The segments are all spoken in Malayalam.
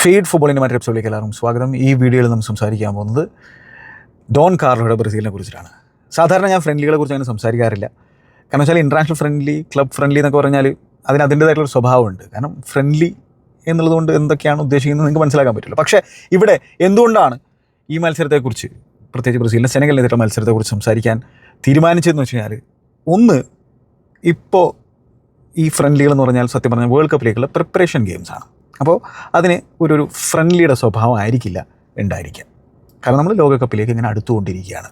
ഫീഡ് ഫുട്ബോളിന്റെ മറ്റൊരു എപ്പിസോഡിലേക്ക് എല്ലാവർക്കും സ്വാഗതം. ഈ വീഡിയോയിൽ നമ്മൾ സംസാരിക്കാൻ പോകുന്നത് ഡോൺ കാർലോയുടെ ബ്രസീലിനെ കുറിച്ചിട്ടാണ് സാധാരണ ഞാൻ ഫ്രണ്ട്ലികളെ കുറിച്ച് അങ്ങനെ സംസാരിക്കാറില്ല. കാരണം വെച്ചാൽ ഇന്റർനാഷണൽ ഫ്രണ്ട്ലി ക്ലബ് ഫ്രണ്ട്ലി എന്നൊക്കെ പറഞ്ഞാൽ അതിന് അതിന്റേതായിട്ടുള്ള സ്വഭാവമുണ്ട്. കാരണം ഫ്രണ്ട്ലി എന്നുള്ളതുകൊണ്ട് എന്തൊക്കെയാണ് ഉദ്ദേശിക്കുന്നത് നിങ്ങൾക്ക് മനസ്സിലാക്കാൻ പറ്റില്ല. പക്ഷേ ഇവിടെ എന്തുകൊണ്ടാണ് ഈ മത്സരത്തെക്കുറിച്ച് പ്രത്യേകിച്ച് ബ്രസീലിന്റെ സെനഗലിനെതിരെ മത്സരത്തെക്കുറിച്ച് സംസാരിക്കാൻ തീരുമാനിച്ചതെന്ന് വെച്ച് കഴിഞ്ഞാൽ ഒന്ന് ഇപ്പോൾ ഈ ഫ്രണ്ട്ലികൾ എന്ന് പറഞ്ഞാൽ സത്യം പറഞ്ഞാൽ വേൾഡ് കപ്പിലേക്കുള്ള പ്രിപ്പറേഷൻ ഗെയിംസാണ് അപ്പോൾ അതിന് ഒരു ഒരു ഫ്രണ്ട്ലിയുടെ സ്വഭാവം ആയിരിക്കില്ല ഉണ്ടായിരിക്കുക. കാരണം നമ്മൾ ലോകകപ്പിലേക്ക് ഇങ്ങനെ അടുത്തുകൊണ്ടിരിക്കുകയാണ്.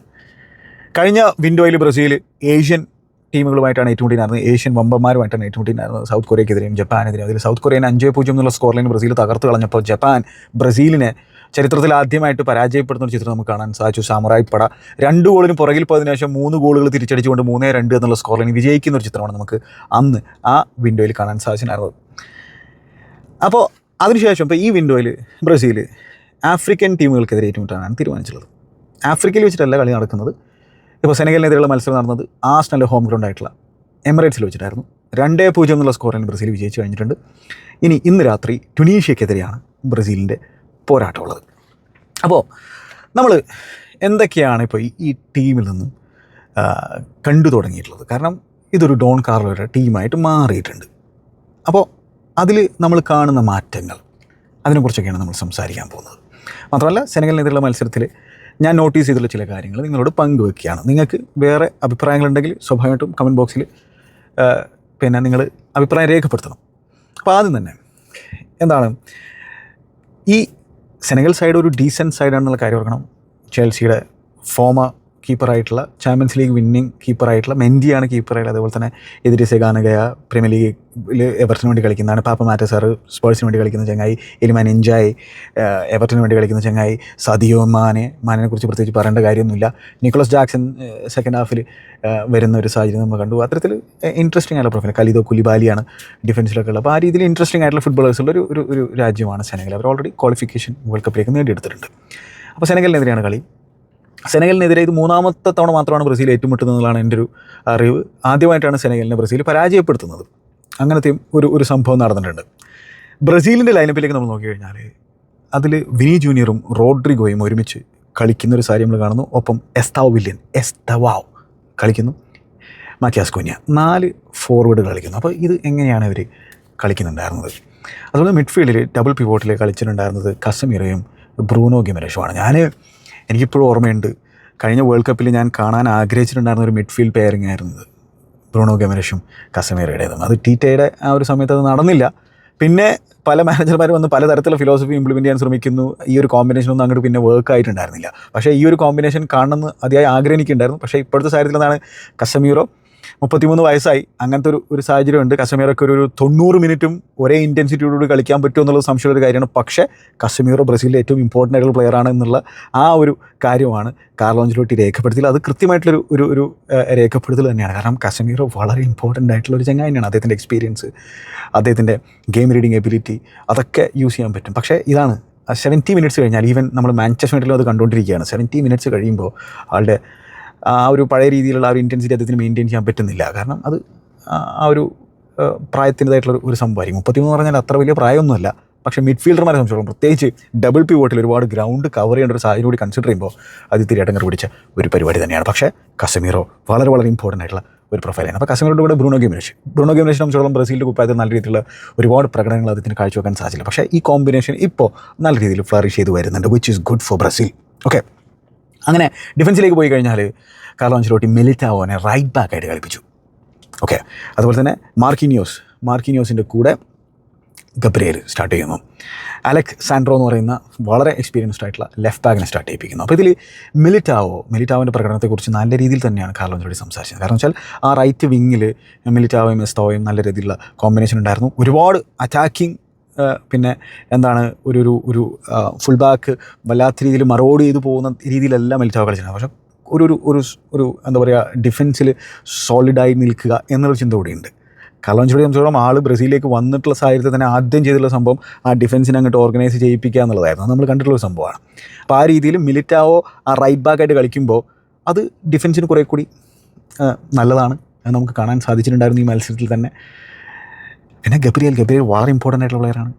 കഴിഞ്ഞ വിൻഡോയിൽ ബ്രസീൽ ഏഷ്യൻ ടീമുകളുമായിട്ടാണ് ഏറ്റുമുട്ടിയിരുന്നത്. ഏഷ്യൻ വമ്പന്മാരുമായിട്ടാണ് ഏറ്റുമുട്ടിയിരുന്നത്. സൗത്ത് കൊറിയക്കെതിരെയും ജപ്പാനെതിരെയും. അതിൽ സൗത്ത് കൊറിയൻ അഞ്ച് പൂജ്യം എന്നുള്ള സ്കോർ ബ്രസീൽ തകർത്ത് കളഞ്ഞപ്പോൾ ജപ്പാൻ ബ്രസീലിനെ ചരിത്രത്തിൽ ആദ്യമായിട്ട് പരാജയപ്പെടുന്ന ഒരു ചിത്രം നമുക്ക് കാണാൻ സാധിച്ചു. സാമുറായി പട. രണ്ട് ഗോളിന് പുറകിൽ പോയതിനു ശേഷം മൂന്ന് ഗോളുകൾ തിരിച്ചടിച്ചുകൊണ്ട് മൂന്നേ രണ്ട് എന്നുള്ള സ്കോർ വിജയിക്കുന്ന ഒരു ചിത്രമാണ് നമുക്ക് അന്ന് ആ വിൻഡോയിൽ കാണാൻ സാധിച്ചിട്ടുണ്ടായിരുന്നത് അപ്പോൾ അതിനുശേഷം ഇപ്പോൾ ഈ വിൻഡോയിൽ ബ്രസീൽ ആഫ്രിക്കൻ ടീമുകൾക്കെതിരെ ഏറ്റുമുട്ടാനാണ് തീരുമാനിച്ചിട്ടുള്ളത്. ആഫ്രിക്കയിൽ വെച്ചിട്ടല്ല കളി നടക്കുന്നത്. ഇപ്പോൾ സെനഗലിനെതിരെയുള്ള മത്സരം നടന്നത് ആസ്നലിന്റെ ഹോം ഗ്രൗണ്ട് ആയിട്ടുള്ള എമിറേറ്റ്സിൽ വെച്ചിട്ടായിരുന്നു. രണ്ടേ പൂജ്യം എന്നുള്ള സ്കോറിൽ ബ്രസീൽ വിജയിച്ചു കഴിഞ്ഞിട്ടുണ്ട്. ഇനി ഇന്ന് രാത്രി ടുണീഷ്യക്കെതിരെയാണ് ബ്രസീലിന്റെ പോരാട്ടമുള്ളത് അപ്പോൾ നമ്മൾ എന്തൊക്കെയാണ് ഇപ്പോൾ ഈ- ടീമിൽ നിന്നും കണ്ടു തുടങ്ങിയിട്ടുള്ളത്? കാരണം ഇതൊരു ഡോൺ കാർലോയുടെ ടീമായിട്ട് മാറിയിട്ടുണ്ട്. അപ്പോൾ അതിൽ നമ്മൾ കാണുന്ന മാറ്റങ്ങൾ. അതിനെക്കുറിച്ചൊക്കെയാണ് നമ്മൾ സംസാരിക്കാൻ പോകുന്നത്. മാത്രമല്ല സെനഗലിനെതിരെയുള്ള മത്സരത്തിൽ ഞാൻ നോട്ടീസ് ചെയ്തിട്ടുള്ള ചില കാര്യങ്ങൾ നിങ്ങളോട് പങ്കുവെക്കുകയാണ്. നിങ്ങൾക്ക് വേറെ അഭിപ്രായങ്ങളുണ്ടെങ്കിൽ സ്വാഭാവികമായിട്ടും കമന്റ് ബോക്സിൽ പിന്നെ നിങ്ങൾ അഭിപ്രായം രേഖപ്പെടുത്തണം. അപ്പോൾ ആദ്യം തന്നെ എന്താണ്? ഈ സെനഗൽ സൈഡ് ഒരു ഡീസന്റ് സൈഡാണെന്നുള്ള കാര്യം ഓർക്കണം. ചേൽസിയുടെ ഫോമ കീപ്പറായിട്ടുള്ള ചാമ്പ്യൻസ് ലീഗ് വിന്നിങ് കീപ്പറായിട്ടുള്ള മെൻഡിയാണ് കീപ്പറായിട്ടുള്ളത് അതുപോലെ തന്നെ എതിരെ സെഗാനഗയ പ്രീമിയർ ലീഗിൽ എവർട്ടിന് വേണ്ടി കളിക്കുന്നതാണ്. പാപ്പ മാറ്റ സാറ് സ്പോർട്സിന് വേണ്ടി കളിക്കുന്ന ചങ്ങായി. എലിമാൻ എൻജായ് എവർട്ടിന് വേണ്ടി കളിക്കുന്ന ചങ്ങായി. സദിയോ മാനെ മാനിനെ കുറിച്ച് പ്രത്യേകിച്ച് പറയേണ്ട കാര്യമൊന്നുമില്ല. നിക്കോളസ് ജാക്സൺ സെക്കൻഡ് ഹാഫിൽ വരുന്ന ഒരു സാഹചര്യം നമ്മൾ കണ്ടു. അത്തരത്തിൽ ഇൻട്രസ്റ്റിംഗ് ആയിട്ടുള്ള പ്രൊഫൈൽ കലിതോ കുലിബാലിയാണ് ഡിഫൻസിലൊക്കെ ഉള്ളത്. അപ്പോൾ ആ രീതിയിൽ ഇൻട്രസ്റ്റിംഗ് ആയിട്ടുള്ള ഫുട്ബോളേഴ്സുള്ള ഒരു ഒരു ഒരു രാജ്യമാണ് സെനഗൽ അവർ ഓൾറെഡി ക്വാളിഫിക്കേഷൻ വേൾഡ് കപ്പിലേക്ക് നേടിയെടുത്തിട്ടുണ്ട്. അപ്പോൾ സെനഗലിനെതിരെയാണ് കളി. സെനഗലിനെതിരെ ഇത് മൂന്നാമത്തെ തവണ മാത്രമാണ് ബ്രസീൽ ഏറ്റുമുട്ടുന്നതെന്നാണ് എന്റെ ഒരു അറിവ്. ആദ്യമായിട്ടാണ് സെനഗലിനെ ബ്രസീൽ പരാജയപ്പെടുത്തുന്നത്. അങ്ങനത്തെയും ഒരു ഒരു സംഭവം നടന്നിട്ടുണ്ട്. ബ്രസീലിന്റെ ലൈനപ്പിലേക്ക് നമ്മൾ നോക്കിക്കഴിഞ്ഞാൽ അതിൽ വിനി ജൂനിയറും റോഡ്രിഗോയും ഒരുമിച്ച് കളിക്കുന്ന ഒരു സാരി നമ്മൾ കാണുന്നു. ഒപ്പം എസ്താവ് വില്യൻ എസ്തവാവ് കളിക്കുന്നു. മാറ്റിയാസ് കുഞ്ഞ നാല് ഫോർവേഡ് കളിക്കുന്നു. അപ്പോൾ ഇത് എങ്ങനെയാണ് ഇവർ കളിക്കുന്നുണ്ടായിരുന്നത്? അതുപോലെ മിഡ്ഫീൽഡിൽ ഡബിൾ പിവോട്ടിൽ കളിച്ചിട്ടുണ്ടായിരുന്നത് കസമീറയും ബ്രൂനോ ഗിമരേഷുമാണ്. ഞാൻ എനിക്കിപ്പോഴും ഓർമ്മയുണ്ട്. കഴിഞ്ഞ വേൾഡ് കപ്പിൽ ഞാൻ കാണാൻ ആഗ്രഹിച്ചിട്ടുണ്ടായിരുന്ന ഒരു മിഡ്ഫീൽഡ് പെയറിംഗ് ആയിരുന്നു ഇത് ബ്രൂണോ കസമേറയുടേതും അത് ടീറ്റയുടെ ആ ഒരു സമയത്ത് അത് നടന്നില്ല. പിന്നെ പല മാനേജർമാർ വന്ന് പലതരത്തിലുള്ള ഫിലോസഫി ഇംപ്ലിമെന്റ് ചെയ്യാൻ ശ്രമിക്കുന്നു. ഈ ഒരു കോമ്പിനേഷൻ ഒന്നും അങ്ങോട്ട് പിന്നെ വർക്ക് ആയിട്ടുണ്ടായിരുന്നില്ല. പക്ഷേ ഈ ഒരു കോമ്പിനേഷൻ കാണണമെന്ന് അതിയായി ആഗ്രഹിക്കുന്നുണ്ടായിരുന്നു. പക്ഷേ ഇപ്പോഴത്തെ സാഹചര്യത്തിൽ എന്താണ് കസമീറോ മുപ്പത്തിമൂന്ന് വയസ്സായി. അങ്ങനത്തെ ഒരു ഒരു സാഹചര്യമുണ്ട്. കശ്മീറൊക്കെ ഒരു തൊണ്ണൂറ് മിനിറ്റും ഒരേ ഇന്റൻസിറ്റിയോടുകൂടി കളിക്കാൻ പറ്റുമോ എന്നുള്ളത് സംശയമുള്ള കാര്യമാണ്. പക്ഷേ കശ്മീറോ ബ്രസീലിലെ ഏറ്റവും ഇമ്പോർട്ടന്റ് ആയിട്ടുള്ള പ്ലെയർ എന്നുള്ള ആ ഒരു കാര്യമാണ് കാർലോഞ്ചിലോട്ടി രേഖപ്പെടുത്തിയത്. അത് കൃത്യമായിട്ടുള്ളൊരു ഒരു ഒരു രേഖപ്പെടുത്തൽ തന്നെയാണ്. കാരണം കശ്മീറോ വളരെ ഇമ്പോർട്ടന്റ് ആയിട്ടുള്ള ഒരു ചങ്ങായി തന്നെയാണ്. അദ്ദേഹത്തിന്റെ എക്സ്പീരിയൻസ് അദ്ദേഹത്തിന്റെ ഗെയിം റീഡിങ് എബിലിറ്റി അതൊക്കെ യൂസ് ചെയ്യാൻ പറ്റും. പക്ഷേ ഇതാണ് സെവന്റി മിനിറ്റ്സ് കഴിഞ്ഞാൽ ഈവൻ നമ്മൾ മാഞ്ചസ്റ്റർ യുണൈറ്റഡിലും അത് കണ്ടുകൊണ്ടിരിക്കുകയാണ്. സെവന്റി മിനിറ്റ്സ് കഴിയുമ്പോൾ ആളുടെ ആ ഒരു പഴയ രീതിയിലുള്ള ആ ഒരു ഇന്റൻസിറ്റി അദ്ദേഹത്തിന് മെയിന്റെയിൻ ചെയ്യാൻ പറ്റുന്നില്ല. കാരണം അത് ആ ഒരു പ്രായത്തിന്റെതായിട്ടുള്ള ഒരു- സംഭവമായിരിക്കും. മുപ്പത്തിമൂന്ന് പറഞ്ഞാൽ അത്ര വലിയ പ്രായമൊന്നുമല്ല. പക്ഷേ മിഡ്ഫീൽഡർമാരെ സംബന്ധിച്ചോളം പ്രത്യേകിച്ച് ഡബിൾ പി വോട്ടിൽ ഒരുപാട് ഗ്രൗണ്ട് കവർ ചെയ്യേണ്ട ഒരു സാഹചര്യം കൂടി കൺസിഡർ ചെയ്യുമ്പോൾ അത് ഇത്തിരി ഇടങ്ങർ പിടിച്ച ഒരു പരിപാടി തന്നെയാണ്. പക്ഷേ കസമീറോ വളരെ വളരെ ഇമ്പോർട്ടന്റ് ആയിട്ടുള്ള ഒരു പ്രൊഫൈലാണ് അപ്പോൾ കസമീറോട് കൂടെ ബ്രൂണോ ഗെയിമിനേഷൻ ബ്രൂണോ ഗെയിമിനേഷൻ സംബന്ധിച്ചോളം ബ്രസീലിന്റെ കുപ്പായത്തിൽ നല്ല രീതിയിലുള്ള ഒരുപാട് പ്രകടനങ്ങൾ അദ്ദേഹത്തിന് കാഴ്ചവെക്കാൻ സാധിച്ചില്ല. പക്ഷേ ഈ കോമ്പിനേഷൻ ഇപ്പോൾ നല്ല രീതിയിൽ ഫ്ലറിഷ് ചെയ്ത് വരുന്നുണ്ട് which is good for Brazil. Okay അങ്ങനെ ഡിഫൻസിലേക്ക് പോയി കഴിഞ്ഞാൽ കാർലോ അഞ്ചലോട്ടി മെലിറ്റാവോനെ റൈറ്റ് ബാക്ക് ആയിട്ട് കളിപ്പിച്ചു. ഓക്കെ അതുപോലെ തന്നെ മാർക്കിനിയോസ് മാർക്കിനിയോസിന്റെ കൂടെ ഗബ്രിയേൽ സ്റ്റാർട്ട് ചെയ്യുന്നു. അലക് സാൻഡ്രോ എന്ന് പറയുന്ന വളരെ എക്സ്പീരിയൻസ്ഡ് ആയിട്ടുള്ള ലെഫ്റ്റ് ബാക്കിനെ സ്റ്റാർട്ട് ചെയ്യിപ്പിക്കുന്നു. അപ്പോൾ ഇതിൽ മിലിറ്റാവോ മിലിറ്റാവോന്റെ പ്രകടനത്തെക്കുറിച്ച് നല്ല രീതിയിൽ തന്നെയാണ് കാർലോ അഞ്ചലോട്ടി സംസാരിച്ചത്. കാരണം വെച്ചാൽ ആ റൈറ്റ് വിങ്ങിൽ മിലിറ്റാവോയും എസ്തോയും നല്ല രീതിയിലുള്ള കോമ്പിനേഷൻ ഉണ്ടായിരുന്നു. ഒരുപാട് അറ്റാക്കിംഗ് പിന്നെ എന്താണ് ഒരു ഒരു ഒരു ഫുൾ ബാക്ക് വല്ലാത്ത രീതിയിൽ മറോഡ് ചെയ്ത് പോകുന്ന രീതിയിലല്ല മിലിറ്റാവ് കളിച്ചിട്ടുണ്ട്. പക്ഷേ ഒരു ഒരു ഒരു ഒരു എന്താ പറയുക ഡിഫൻസിൽ സോളിഡായി നിൽക്കുക എന്നൊരു ചിന്ത കൂടിയുണ്ട് കലോഞ്ചോടി സംബന്ധിച്ചോളം ആൾ ബ്രസീലിലേക്ക് വന്നിട്ടുള്ള സാഹചര്യത്തിൽ തന്നെ ആദ്യം ചെയ്തിട്ടുള്ള സംഭവം ആ ഡിഫൻസിനെ അങ്ങോട്ട് ഓർഗനൈസ് ചെയ്യിപ്പിക്കുക എന്നുള്ളതായിരുന്നു. നമ്മൾ കണ്ടിട്ടുള്ള സംഭവമാണ്. അപ്പോൾ ആ രീതിയിൽ മിലിറ്റാവോ ആ റൈറ്റ് ബാക്കായിട്ട് കളിക്കുമ്പോൾ അത് ഡിഫൻസിന് കുറേ കൂടി നല്ലതാണ്. നമുക്ക് കാണാൻ സാധിച്ചിട്ടുണ്ടായിരുന്നു ഈ മത്സരത്തിൽ തന്നെ. പിന്നെ ഗബ്രിയൽ ഗബ്രിയൽ വളരെ ഇമ്പോർട്ടന്റ് ആയിട്ടുള്ള പ്ലെയറാണ്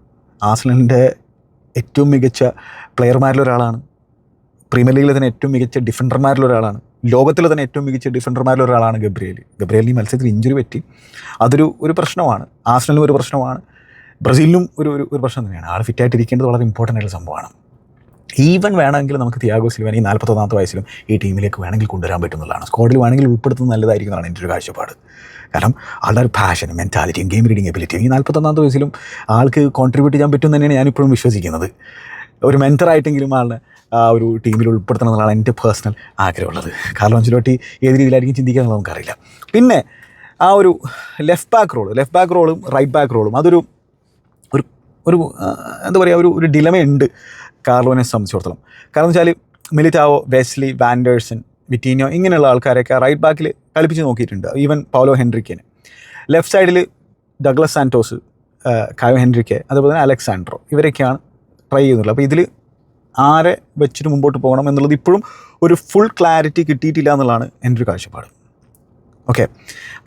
ആസ്ലിന്റെ ഏറ്റവും മികച്ച പ്ലെയർമാരിലൊരാളാണ് പ്രീമിയർ ലീഗിലെ തന്നെ ഏറ്റവും മികച്ച ഡിഫൻഡർമാരിലൊരാളാണ് ലോകത്തിലെ തന്നെ ഏറ്റവും മികച്ച ഡിഫൻഡർമാരിലൊരാളാണ് ഗബ്രിയേൽ. ഗബ്രിയേലിന് ഈ മത്സരത്തിൽ ഇഞ്ചുറി പറ്റി. അതൊരു ഒരു പ്രശ്നമാണ്. ആസ്ലിനും ഒരു പ്രശ്നമാണ്. ബ്രസീലിനും ഒരു ഒരു ഒരു പ്രശ്നം തന്നെയാണ്. ആൾ ഫിറ്റായിട്ടിരിക്കേണ്ടത് വളരെ ഇമ്പോർട്ടന്റ് ആയിട്ടുള്ള സംഭവമാണ്. ഈവൻ വേണമെങ്കിൽ നമുക്ക് തിയാഗോ സിൽവൻ ഈ നാൽപ്പത്തൊന്നാമത്തെ വയസ്സിലും ഈ ടീമിലേക്ക് വേണമെങ്കിൽ കൊണ്ടുവരാൻ പറ്റുന്നതാണ്. സ്ക്വാഡിൽ വേണമെങ്കിൽ ഉൾപ്പെടുത്തുന്നത് നല്ലതായിരിക്കുന്നതാണ് എന്റെ ഒരു കാഴ്ചപ്പാട്. കാരണം ആളുടെ ഒരു പാഷനും മെന്റാലിറ്റിയും ഗെയിം റീഡിങ് എബിലിറ്റിയും ഈ നാൽപ്പത്തൊന്നാമത്തെ വയസ്സിലും ആൾക്ക് കോൺട്രിബ്യൂട്ട് ചെയ്യാൻ പറ്റും തന്നെയാണ് ഞാനിപ്പോഴും വിശ്വസിക്കുന്നത്. ഒരു മെന്ററായിട്ടെങ്കിലും ആളിനെ ആ ഒരു ടീമിൽ ഉൾപ്പെടുത്തണം എന്നുള്ളതാണ് എന്റെ പേഴ്സണൽ ആഗ്രഹമുള്ളത്. കാരണം അഞ്ചലോട്ടി ഏത് രീതിയിലായിരിക്കും ചിന്തിക്കുക എന്നുള്ളത് നമുക്കറിയില്ല. പിന്നെ ആ ഒരു left back role left back റോളും റൈറ്റ് ബാക്ക് റോളും അതൊരു ഒരു ഒരു എന്താ പറയുക ഒരു ഒരു ഡിലമയുണ്ട് കാർലോനെ സംബന്ധിച്ചിടത്തോളം. കാരണം വെച്ചാൽ മിലിറ്റാവോ വെസ്ലി വാൻഡേഴ്സൺ വിറ്റീനോ ഇങ്ങനെയുള്ള ആൾക്കാരെയൊക്കെ റൈറ്റ് ബാക്കിൽ കളിപ്പിച്ച് നോക്കിയിട്ടുണ്ട്. ഈവൻ പൗലോ ഹെൻറിക്കിനെ ലെഫ്റ്റ് സൈഡിൽ ഡഗ്ലസ് സാന്റോസ് കായോ ഹെൻറിക്കെ അതുപോലെ തന്നെ അലക്സാൻഡ്രോ ഇവരൊക്കെയാണ് ട്രൈ ചെയ്യുന്നുള്ളത് അപ്പോൾ ഇതിൽ ആരെ വെച്ചിട്ട് മുമ്പോട്ട് പോകണം എന്നുള്ളത് ഇപ്പോഴും ഒരു ഫുൾ ക്ലാരിറ്റി കിട്ടിയിട്ടില്ല എന്നുള്ളതാണ് എന്റെ ഒരു കാഴ്ചപ്പാട്. ഓക്കെ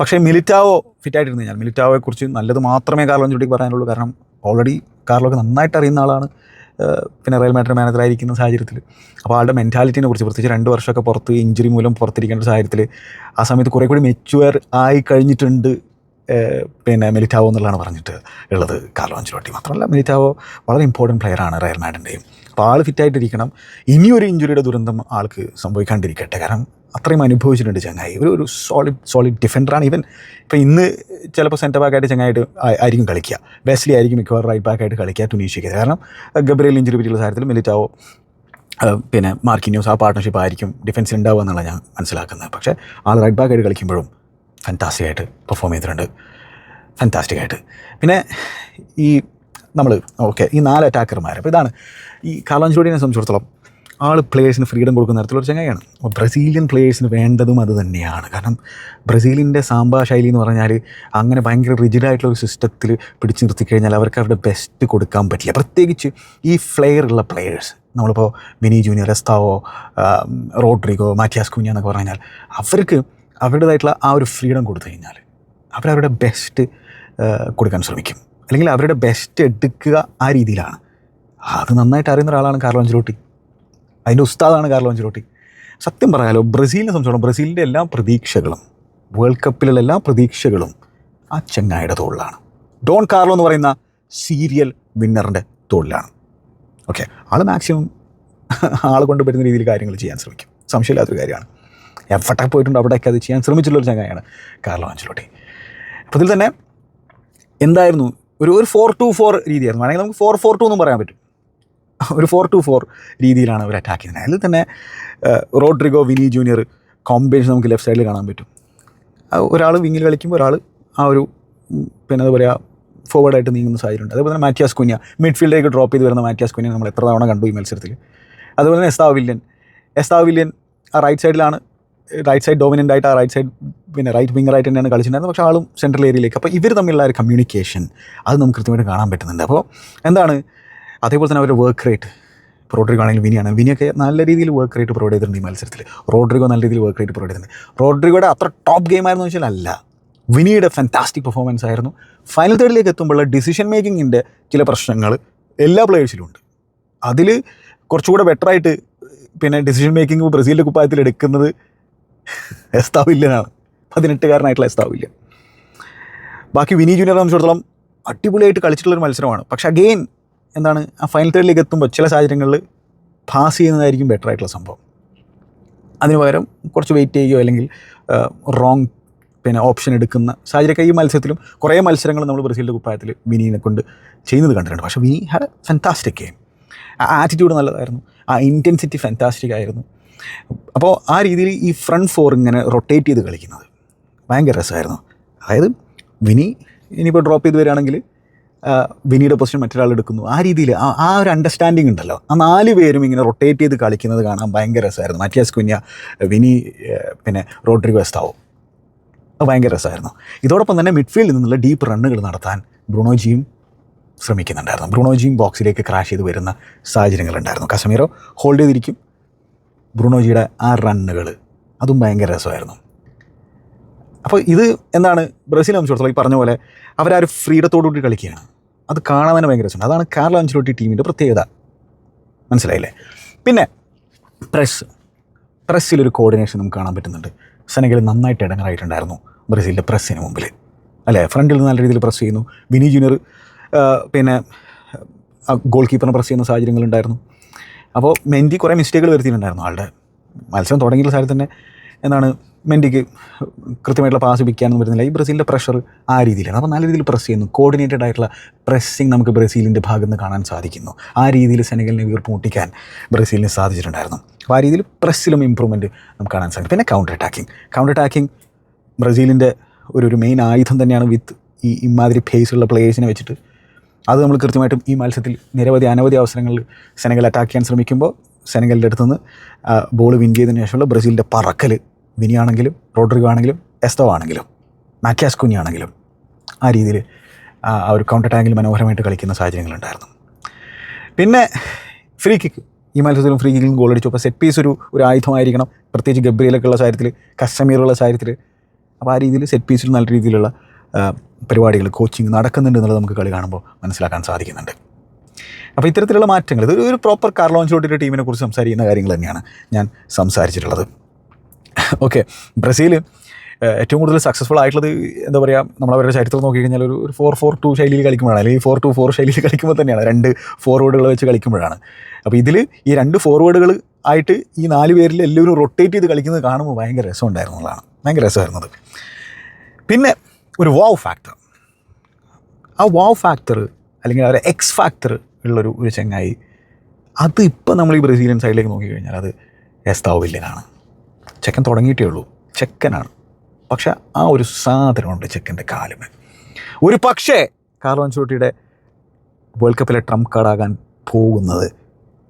പക്ഷേ മിലിറ്റാവോ ഫിറ്റായിട്ടിരുന്നു ഞാൻ. മിലിറ്റാവോയെക്കുറിച്ച് നല്ലത് മാത്രമേ കാർലോ ചുട്ടിക്ക് പറയാനുള്ളൂ. കാരണം ഓൾറെഡി കാർലോക്ക് നന്നായിട്ട് അറിയുന്ന ആളാണ്. പിന്നെ റയൽ മാഡ്രിഡ് മാനേജറായിരിക്കുന്ന സാഹചര്യത്തിൽ അപ്പോൾ ആളുടെ മെന്റാലിറ്റിനെ കുറിച്ച് പ്രത്യേകിച്ച് രണ്ട് വർഷമൊക്കെ പുറത്ത് ഇഞ്ചുറി മൂലം പുറത്തിരിക്കേണ്ട സാഹചര്യത്തിൽ ആ സമയത്ത് കുറേ കൂടി മെച്ചുവർ ആയി കഴിഞ്ഞിട്ടുണ്ട് പിന്നെ മിലിറ്റാവോ എന്നുള്ളതാണ് പറഞ്ഞിട്ട് ഉള്ളത് കാർലോ അഞ്ചുലോട്ടി മാത്രമല്ല മിലിറ്റാവോ വളരെ ഇമ്പോർട്ടന്റ് പ്ലെയറാണ് റയൽ മാഡിന്റെയും അപ്പോൾ ആൾ ഫിറ്റായിട്ടിരിക്കണം ഇനിയൊരു ഇഞ്ചുറിയുടെ ദുരന്തം ആൾക്ക് സംഭവിക്കാണ്ടിരിക്കട്ടെ. കാരണം അത്രയും അനുഭവിച്ചിട്ടുണ്ട് ചങ്ങായി. ഒരു ഒരു സോളിഡ് സോളിഡ് ഡിഫൻഡറാണ് ഈവൻ ഇപ്പോൾ ഇന്ന് ചിലപ്പോൾ സെന്റർ ബാക്കായിട്ട് ചങ്ങായിട്ട് ആയിരിക്കും കളിക്കുക. ബെസ്ലി ആയിരിക്കും മിക്കവാറും റൈറ്റ് ബാക്കായിട്ട് കളിക്കുക തുനീഷ്യയ്ക്ക് കാരണം ഗബ്രിയൽ ഇഞ്ചുറി പറ്റിയുള്ള സാഹചര്യത്തിൽ മിലിറ്റാവോ പിന്നെ മാർക്കിന്യൂസ് ആ പാർട്ട്ണർഷിപ്പ് ആയിരിക്കും ഡിഫൻസിൽ ഉണ്ടാവുക എന്നുള്ളത് ഞാൻ മനസ്സിലാക്കുന്നത്. പക്ഷേ ആൾ റൈറ്റ് ബാക്കായിട്ട് കളിക്കുമ്പോഴും ഫാന്റാസ്റ്റിക് ആയിട്ട് പെർഫോം ചെയ്തിട്ടുണ്ട്. ഫാന്റാസ്റ്റിക് ആയിട്ട് പിന്നെ ഈ നമ്മൾ ഓക്കെ ഈ നാല് അറ്റാക്കർമാർ അപ്പോൾ ഇതാണ് ഈ കാലാഞ്ചോടിനെ സംബന്ധിച്ചിടത്തോളം ആൾ പ്ലേയേഴ്സിന് ഫ്രീഡം കൊടുക്കുന്ന തരത്തിലൊരു ചങ്ങയാണ് അപ്പോൾ ബ്രസീലിയൻ പ്ലേയേഴ്സിന് വേണ്ടതും അത് തന്നെയാണ്. കാരണം ബ്രസീലിന്റെ സാമ്പാ ശൈലി എന്ന് പറഞ്ഞാൽ അങ്ങനെ ഭയങ്കര റിജിഡായിട്ടുള്ള ഒരു സിസ്റ്റത്തിൽ പിടിച്ചു നിർത്തി കഴിഞ്ഞാൽ അവർക്ക് അവരുടെ ബെസ്റ്റ് കൊടുക്കാൻ പറ്റില്ല. പ്രത്യേകിച്ച് ഈ ഫ്ലെയർ ഉള്ള പ്ലെയേഴ്സ് നമ്മളിപ്പോൾ mini junior Estevao Rodrigo Matias Cunha എന്നൊക്കെ പറഞ്ഞു കഴിഞ്ഞാൽ അവർക്ക് അവരുടേതായിട്ടുള്ള ആ ഒരു ഫ്രീഡം കൊടുത്തു കഴിഞ്ഞാൽ അവരവരുടെ ബെസ്റ്റ് കൊടുക്കാൻ ശ്രമിക്കും. അല്ലെങ്കിൽ അവരുടെ ബെസ്റ്റ് എടുക്കുക ആ രീതിയിലാണ്. അത് നന്നായിട്ട് അറിയുന്ന ഒരാളാണ് കാർലോ അഞ്ചലോട്ടി അതിന്റെ ഉസ്താദാണ് കാർലോ അഞ്ചലോട്ടി സത്യം പറയാലോ ബ്രസീലിനെ സംബന്ധിച്ചോളം ബ്രസീലിന്റെ എല്ലാ പ്രതീക്ഷകളും വേൾഡ് കപ്പിലുള്ള എല്ലാ പ്രതീക്ഷകളും ആ ചെങ്ങായുടെ തോളിലാണ്. ഡോൺ കാർലോ എന്ന് പറയുന്ന സീരിയൽ വിന്നറിന്റെ തോളിലാണ്. ഓക്കെ ആൾ മാക്സിമം ആൾ കൊണ്ട് പറ്റുന്ന രീതിയിൽ കാര്യങ്ങൾ ചെയ്യാൻ ശ്രമിക്കും. സംശയമില്ലാത്തൊരു കാര്യമാണ്. എവിടെ പോയിട്ടുണ്ട് അവിടെയൊക്കെ അത് ചെയ്യാൻ ശ്രമിച്ചിട്ടുള്ളൊരു ചങ്ങായാണ് കാർലോ അഞ്ചലോട്ടി അപ്പോൾ ഇതിൽ തന്നെ എന്തായിരുന്നു? ഒരു ഒരു ഫോർ ടു ഫോർ രീതിയായിരുന്നു. വേണമെങ്കിൽ നമുക്ക് ഫോർ ഫോർ ടു എന്നും പറയാൻ പറ്റും. ഒരു ഫോർ ടു ഫോർ രീതിയിലാണ് അവർ അറ്റാക്ക് ചെയ്യുന്നത് അതിൽ തന്നെ റോഡ്രിഗോ വിനി ജൂനിയർ കോമ്പിനേഷൻ നമുക്ക് ലെഫ്റ്റ് സൈഡിൽ കാണാൻ പറ്റും. ഒരാൾ വിങ്ങിൽ കളിക്കുമ്പോൾ ഒരാൾ ആ ഒരു പിന്നെ എന്താ പറയുക ഫോർവേഡായിട്ട് നീങ്ങുന്ന സാഹചര്യമുണ്ട്. അതുപോലെ തന്നെ മാറ്റിയാസ് കുഞ്ഞ മിഡ്ഫീൽഡിലേക്ക് ഡ്രോപ്പ് ചെയ്ത് വരുന്ന മാറ്റിയാസ് കുഞ്ഞ നമ്മൾ എത്ര തവണ കണ്ടു ഈ മത്സരത്തിൽ അതുപോലെ തന്നെ എസ്താവ് വില്യൻ വില്യൻ ആ റൈറ്റ് സൈഡിലാണ് റൈറ്റ് സൈഡ് ഡോമിനന്റ് ആയിട്ട് ആ റൈറ്റ് സൈഡ് പിന്നെ റൈറ്റ് വിങ്ങറായിട്ട് തന്നെയാണ് കളിച്ചിട്ടുണ്ടായിരുന്നത്. പക്ഷേ ആളും സെൻട്രൽ ഏരിയയിലേക്ക് അപ്പോൾ ഇവർ തമ്മിലുള്ള ഒരു കമ്മ്യൂണിക്കേഷൻ അത് നമുക്ക് കൃത്യമായിട്ട് കാണാൻ പറ്റുന്നുണ്ട്. അപ്പോൾ എന്താണ്? അതേപോലെ തന്നെ അവരുടെ വർക്ക് റേറ്റ് റോഡ്രിഗോ ആണെങ്കിൽ വിനിയാണ്. വിനിയൊക്കെ നല്ല രീതിയിൽ വർക്ക് റേറ്റ് പ്രൊവൈഡ് ചെയ്തിട്ടുണ്ട് ഈ മത്സരത്തിൽ റോഡ്രിഗോ നല്ല രീതിയിൽ വർക്ക് റേറ്റ് പ്രൊവൈഡ് ചെയ്തിട്ടുണ്ട്. റോഡ്രിഗോയുടെ അത്ര ടോപ്പ് ഗെയിം ആയിരുന്നു വെച്ചാൽ അല്ല വിനിയുടെ ഫാന്റാസ്റ്റിക് പെർഫോമൻസ് ആയിരുന്നു. ഫൈനൽ തേർഡിലേക്ക് എത്തുമ്പോൾ ഡിസിഷൻ മേക്കിങ്ങിന്റെ ചില പ്രശ്നങ്ങൾ എല്ലാ പ്ലേയേഴ്സിലും ഉണ്ട്. അതിൽ കുറച്ചുകൂടെ ബെറ്ററായിട്ട് പിന്നെ ഡിസിഷൻ മേക്കിംഗ് ബ്രസീലിന്റെ കുപ്പായത്തിൽ എടുക്കുന്നത് എസ്താവില്യനാണ് പതിനെട്ടുകാരനായിട്ടുള്ള എസ്താവില്യൻ ബാക്കി വിനി ജൂനിയറെ സംബന്ധിച്ചിടത്തോളം അടിപൊളിയായിട്ട് കളിച്ചിട്ടുള്ളൊരു മത്സരമാണ്. പക്ഷെ അഗെയിൻ എന്താണ് ആ ഫൈനൽ തേർഡിലേക്ക് എത്തുമ്പോൾ ചില സാഹചര്യങ്ങളിൽ പാസ് ചെയ്യുന്നതായിരിക്കും ബെറ്റർ ആയിട്ടുള്ള സംഭവം. അതിന് പകരം കുറച്ച് വെയിറ്റ് ചെയ്യുകയോ അല്ലെങ്കിൽ റോങ് പിന്നെ ഓപ്ഷൻ എടുക്കുന്ന സാഹചര്യമൊക്കെ ഈ മത്സരത്തിലും കുറേ മത്സരങ്ങൾ നമ്മൾ ബ്രസീലിന്റെ കുപ്പായത്തിൽ വിനീനെ കൊണ്ട് ചെയ്യുന്നത് കണ്ടിട്ടുണ്ട്. പക്ഷേ വിനി ഹാഡ് ഫാന്റാസ്റ്റിക് ഗെയിം ആ ആറ്റിറ്റ്യൂഡ് നല്ലതായിരുന്നു. ആ ഇന്റൻസിറ്റി ഫാന്റാസ്റ്റിക് ആയിരുന്നു. അപ്പോൾ ആ രീതിയിൽ ഈ ഫ്രണ്ട് ഫോർ ഇങ്ങനെ റൊട്ടേറ്റ് ചെയ്ത് കളിക്കുന്നത് ഭയങ്കര രസമായിരുന്നു. അതായത് വിനി ഇനിയിപ്പോൾ ഡ്രോപ്പ് ചെയ്ത് വരികയാണെങ്കിൽ വിനിയുടെ പൊസിഷൻ മറ്റൊരാൾ എടുക്കുന്നു. ആ രീതിയിൽ ആ ഒരു അണ്ടർസ്റ്റാൻഡിങ് ഉണ്ടല്ലോ. ആ നാല് പേരും ഇങ്ങനെ റൊട്ടേറ്റ് ചെയ്ത് കളിക്കുന്നത് കാണാൻ ഭയങ്കര രസമായിരുന്നു. മറ്റേ കുഞ്ഞ വിനി പിന്നെ റോഡ്രിഗോ എസ്താവോ. അത് ഭയങ്കര രസമായിരുന്നു. ഇതോടൊപ്പം തന്നെ മിഡ്ഫീൽഡിൽ നിന്നുള്ള ഡീപ്പ് റണ്ണുകൾ നടത്താൻ ബ്രൂണോജിയും ശ്രമിക്കുന്നുണ്ടായിരുന്നു. ബ്രൂണോജിയും ബോക്സിലേക്ക് ക്രാഷ് ചെയ്ത് വരുന്ന സാഹചര്യങ്ങളുണ്ടായിരുന്നു. കസമീറോ ഹോൾഡ് ചെയ്തിരിക്കും. ബ്രൂണോജിയുടെ ആ റണ്ണുകൾ അതും ഭയങ്കര രസമായിരുന്നു. അപ്പോൾ ഇത് എന്താണ്? ബ്രസീൽ സംബന്ധിച്ചിടത്തോളം ഈ പറഞ്ഞ പോലെ അവരാ ഒരു ഫ്രീഡത്തോടു കൂടി കളിക്കുകയാണ്. അത് കാണാൻ തന്നെ ഭയങ്കര രസമാണ് അതാണ് കാർലോ അഞ്ചിലോട്ടി ടീമിന്റെ പ്രത്യേകത. മനസ്സിലായില്ലേ? പിന്നെ പ്രസ്. പ്രസ്സിലൊരു കോർഡിനേഷൻ നമുക്ക് കാണാൻ പറ്റുന്നുണ്ട്. സെനഗൽ നന്നായിട്ട് ഇടങ്ങറായിട്ടുണ്ടായിരുന്നു ബ്രസീലിന്റെ പ്രസ്സിന് മുമ്പിൽ അല്ലേ? ഫ്രണ്ടിൽ നല്ല രീതിയിൽ പ്രസ് ചെയ്യുന്നു. വിനി ജൂനിയർ പിന്നെ ഗോൾ കീപ്പറിനെ പ്രസ് ചെയ്യുന്ന സാഹചര്യങ്ങളുണ്ടായിരുന്നു. അപ്പോൾ മെൻഡി കുറേ മിസ്റ്റേക്കുകൾ വരുത്തിയിട്ടുണ്ടായിരുന്നു. ആളുടെ മത്സരം തുടങ്ങിയ സ്ഥലത്ത് തന്നെ എന്താണ് മെൻഡിക്ക് കൃത്യമായിട്ടുള്ള പാസ് പിടിക്കാനൊന്നും വരുന്നില്ല ഈ ബ്രസീലിന്റെ പ്രഷർ ആ രീതിയിലാണ്. അപ്പോൾ നല്ല രീതിയിൽ പ്രസ് ചെയ്യുന്നു. കോർഡിനേറ്റഡ് ആയിട്ടുള്ള പ്രസ്സിങ് നമുക്ക് ബ്രസീലിന്റെ ഭാഗത്ത് നിന്ന് കാണാൻ സാധിക്കുന്നു. ആ രീതിയിൽ സെനഗലിനെ വീർപ്പ് മുട്ടിക്കാൻ ബ്രസീലിന് സാധിച്ചിട്ടുണ്ടായിരുന്നു. അപ്പോൾ ആ രീതിയിൽ പ്രസ്സിലും ഇമ്പ്രൂവ്മെന്റ് നമുക്ക് കാണാൻ സാധിക്കും. പിന്നെ കൗണ്ടർ അറ്റാക്കിംഗ് കൗണ്ടർ അറ്റാക്കിംഗ് ബ്രസീലിന്റെ ഒരു ഒരു മെയിൻ ആയുധം തന്നെയാണ് വിത്ത് ഈ ഇമാതിരി ഫേസുള്ള പ്ലേയേഴ്സിനെ വെച്ചിട്ട് അത് നമ്മൾ കൃത്യമായിട്ടും ഈ മത്സരത്തിൽ നിരവധി അനവധി അവസരങ്ങളിൽ സെനഗൽ അറ്റാക്ക് ചെയ്യാൻ ശ്രമിക്കുമ്പോൾ സെനഗലിന്റെ അടുത്ത് നിന്ന് ബോൾ വിൻ ചെയ്തതിന് ശേഷമുള്ള ബ്രസീലിന്റെ പറക്കൽ വിനിയാണെങ്കിലും റോഡ്രിഗോ ആണെങ്കിലും എസ്തോ ആണെങ്കിലും മാക്യാസ് ആണെങ്കിലും ആ രീതിയിൽ ആ ഒരു കൗണ്ടർ ടാങ്കിൽ മനോഹരമായിട്ട് കളിക്കുന്ന സാഹചര്യങ്ങളുണ്ടായിരുന്നു. പിന്നെ ഫ്രീ കിക്ക് ഈ മത്സരത്തിലും ഫ്രീ കിക്കിലും ഗോൾ അടിച്ചു. അപ്പോൾ സെറ്റ് പീസ് ഒരു ഒരു ആയുധമായിരിക്കണം. പ്രത്യേകിച്ച് ഗബ്രിയിലൊക്കെ ഉള്ള സാഹചര്യത്തിൽ കസ്റ്റമീറുള്ള സാഹചര്യത്തിൽ. അപ്പോൾ ആ രീതിയിൽ സെറ്റ് പീസിൽ നല്ല രീതിയിലുള്ള പരിപാടികൾ കോച്ചിങ് നടക്കുന്നുണ്ട് എന്നുള്ളത് നമുക്ക് കളി കാണുമ്പോൾ മനസ്സിലാക്കാൻ സാധിക്കുന്നുണ്ട്. അപ്പോൾ ഇത്തരത്തിലുള്ള മാറ്റങ്ങൾ ഇത് ഒരു പ്രോപ്പർ കാർലോഞ്ചോട്ടിന്റെ ടീമിനെ കുറിച്ച് സംസാരിക്കുന്ന കാര്യങ്ങൾ തന്നെയാണ് ഞാൻ സംസാരിച്ചിട്ടുള്ളത്. ഓക്കെ ബ്രസീൽ ഏറ്റവും കൂടുതൽ സക്സസ്ഫുൾ ആയിട്ടുള്ളത് എന്താ പറയുക നമ്മൾ അവരുടെ ചരിത്രം നോക്കി കഴിഞ്ഞാൽ ഒരു ഒരു ഫോർ ഫോർ ടു ശൈലിയിൽ കളിക്കുമ്പോഴാണ്. അല്ലെങ്കിൽ ഫോർ ടു ഫോർ ശൈലിയിൽ കളിക്കുമ്പോൾ തന്നെയാണ്. രണ്ട് ഫോർവേഡുകൾ വെച്ച് കളിക്കുമ്പോഴാണ്. അപ്പോൾ ഇതിൽ ഈ രണ്ട് ഫോർവേഡുകൾ ആയിട്ട് ഈ നാല് പേരിൽ എല്ലാവരും റൊട്ടേറ്റ് ചെയ്ത് കളിക്കുന്നത് കാണുമ്പോൾ ഭയങ്കര രസമുണ്ടായിരുന്നതാണ് ഭയങ്കര രസമായിരുന്നത്. പിന്നെ ഒരു വാവ് ഫാക്ടർ ആ വാവ് ഫാക്ടർ അല്ലെങ്കിൽ ആ ഒരു എക്സ് ഫാക്ടർ ഉള്ളൊരു ഒരു ചങ്ങായി അത് ഇപ്പം നമ്മൾ ഈ ബ്രസീലിയൻ സൈഡിലേക്ക് നോക്കിക്കഴിഞ്ഞാൽ അത് എസ്താവ് വില്യനാണ് ചെക്കൻ തുടങ്ങിയിട്ടേ ഉള്ളൂ. ചെക്കനാണ്. പക്ഷെ ആ ഒരു സാധനമുണ്ട് ചെക്കന്റെ കാലുമേ ഒരു പക്ഷേ കാർലോ അൻസോട്ടിയുടെ വേൾഡ് കപ്പിലെ ട്രംപ് കാർഡാകാൻ പോകുന്നത്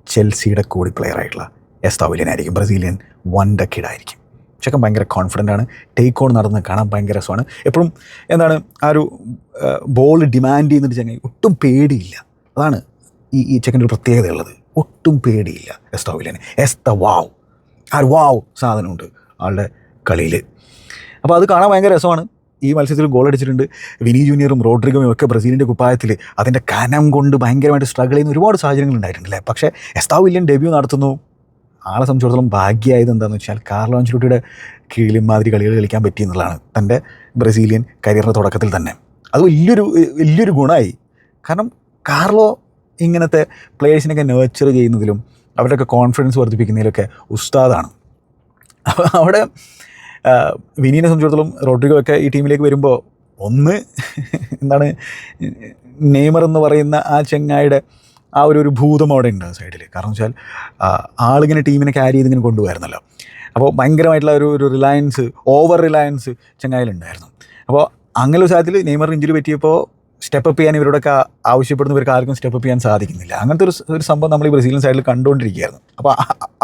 ചെൽസിയുടെ കൂടി പ്ലെയർ ആയിട്ടുള്ള എസ്താവിലിയനായിരിക്കും ബ്രസീലിയൻ വണ്ട കിഡായിരിക്കും ചെക്കൻ ഭയങ്കര കോൺഫിഡന്റ് ആണ്. ടേക്ക് ഓൺ നടന്ന് കാണാൻ ഭയങ്കര രസമാണ്. എപ്പോഴും എന്താണ് ആ ഒരു ബോൾ ഡിമാൻഡ് ചെയ്യുന്നൊരു ചങ്ങായി ഒട്ടും പേടിയില്ല. അതാണ് ഈ ഈ ചെക്കന്റെ ഒരു പ്രത്യേകത ഉള്ളത് ഒട്ടും പേടിയില്ല എസ്താവിലിയന് എസ്ത വാവ്. ആ ഒരു വാവ് സാധനമുണ്ട് ആളുടെ കളിയിൽ അപ്പോൾ അത് കാണാൻ ഭയങ്കര രസമാണ്. ഈ മത്സരത്തിൽ ഗോൾ അടിച്ചിട്ടുണ്ട്. വിനി ജൂനിയറും റോഡ്രിഗോയും ഒക്കെ ബ്രസീലിന്റെ കുപ്പായത്തിൽ അതിന്റെ കനം കൊണ്ട് ഭയങ്കരമായിട്ട് സ്ട്രഗിൾ ചെയ്യുന്ന ഒരുപാട് സാഹചര്യങ്ങൾ ഉണ്ടായിട്ടുണ്ടല്ലേ പക്ഷേ എസ്താവ് വില്യൻ ഡെബ്യൂ നടത്തുന്നു. ആളെ സംബന്ധിച്ചിടത്തോളം ഭാഗ്യമായത് എന്താണെന്ന് വെച്ചാൽ കാർലോ അഞ്ചലോട്ടിയുടെ കീഴിൽ മാതിരി കളികൾ കളിക്കാൻ പറ്റി എന്നുള്ളതാണ്. തന്റെ ബ്രസീലിയൻ കരിയറിന്റെ തുടക്കത്തിൽ തന്നെ. അത് വലിയൊരു വലിയൊരു ഗുണമായി. കാരണം കാർലോ ഇങ്ങനത്തെ പ്ലേയേഴ്സിനൊക്കെ നേർച്ചർ ചെയ്യുന്നതിലും അവരുടെയൊക്കെ കോൺഫിഡൻസ് വർദ്ധിപ്പിക്കുന്നതിലൊക്കെ ഉസ്താദാണ്. അപ്പോൾ അവിടെ വിനീനെ സംബന്ധിച്ചിടത്തോളം റോഡ്രിഗോ ഒക്കെ ഈ ടീമിലേക്ക് വരുമ്പോൾ ഒന്ന് എന്താണ് നെയ്മർ എന്ന് പറയുന്ന ആ ചെങ്ങായുടെ ആ ഒരു ഒരു ഭൂതം അവിടെ ഉണ്ട് സൈഡിൽ കാരണം വെച്ചാൽ ആളിങ്ങനെ ടീമിനെ ക്യാരി ചെയ്ത് ഇങ്ങനെ അപ്പോൾ ഭയങ്കരമായിട്ടുള്ള ഒരു ഒരു റിലയൻസ് ഓവർ റിലയൻസ് ചെങ്ങായിലുണ്ടായിരുന്നു അപ്പോൾ അങ്ങനെ ഒരു സാഹചര്യത്തിൽ നെയ്മറിന് ഇഞ്ചുറി പറ്റിയപ്പോൾ സ്റ്റെപ്പ് ചെയ്യാൻ ഇവരോടൊക്കെ ആവശ്യപ്പെടുന്നവർക്ക് ആർക്കും സ്റ്റെപ്പ് ചെയ്യാൻ സാധിക്കുന്നില്ല. അങ്ങനത്തെ ഒരു ഒരു സംഭവം നമ്മൾ ഈ ബ്രസീലിയൻ സൈഡിൽ കണ്ടുകൊണ്ടിരിക്കുകയായിരുന്നു. അപ്പോൾ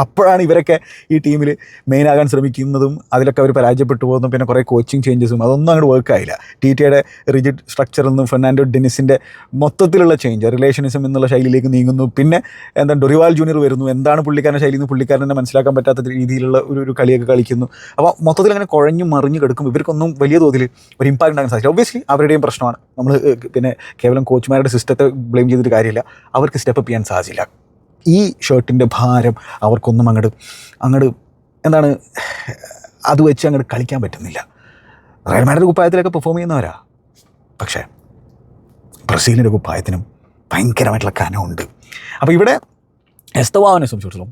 അപ്പോഴാണ് ഇവരൊക്കെ ഈ ടീമിൽ മെയിൻ ആകാൻ ശ്രമിക്കുന്നതും അതിലൊക്കെ അവർ പരാജയപ്പെട്ടു പോകുന്നതും പിന്നെ കുറേ കോച്ചിങ് ചേഞ്ചസും അതൊന്നും അങ്ങോട്ട് വർക്ക് ആയില്ല. ടി ടിയുടെ റിജിഡ് സ്ട്രക്ചറിൽ നിന്നും ഫെർണാൻഡോ ഡെനിസിന്റെ മൊത്തത്തിലുള്ള ചേഞ്ച് റിലേഷനിസം എന്നുള്ള ശൈലിയിലേക്ക് നീങ്ങുന്നു. പിന്നെ എന്താ ഡൊറിവാൽ ജൂനിയർ വരുന്നു. എന്താണ് പുള്ളിക്കാരന്റെ ശൈലി എന്ന് പുള്ളിക്കാരനെ മനസ്സിലാക്കാൻ പറ്റാത്ത രീതിയിലുള്ള ഒരു ഒരു കളിയൊക്കെ കളിക്കുന്നു. അപ്പോൾ മൊത്തത്തിൽ അങ്ങനെ കുഴഞ്ഞു മറിഞ്ഞു കിടക്കും. ഇവർക്കൊന്നും വലിയ തോതിൽ ഒരു ഇമ്പാക്റ്റ് ഉണ്ടാക്കാൻ സാധിച്ചില്ല. ഒബ്വിയസ്ലി അവരുടെയും പ്രശ്നമാണ്. നമ്മൾ പിന്നെ കേവലം കോച്ച്മാരുടെ സിസ്റ്റത്തെ ബ്ലെയിം ചെയ്തിട്ട് കാര്യമില്ല. അവർക്ക് സ്റ്റെപ്പ് ചെയ്യാൻ സാധിച്ചില്ല. ഈ ഷർട്ടിന്റെ ഭാരം അവർക്കൊന്നും അങ്ങോട്ട് അങ്ങോട്ട് എന്താണ് അത് വെച്ച് അങ്ങോട്ട് കളിക്കാൻ പറ്റുന്നില്ല. റയൽ മാഡ്രിഡ് കുപ്പായത്തിലൊക്കെ പെർഫോം ചെയ്യുന്നവരാ. പക്ഷേ ബ്രസീലിന്റെ കുപ്പായത്തിനും ഭയങ്കരമായിട്ടുള്ള കനമുണ്ട്. അപ്പോൾ ഇവിടെ എസ്തവാവിനെ സംബന്ധിച്ചിടത്തോളം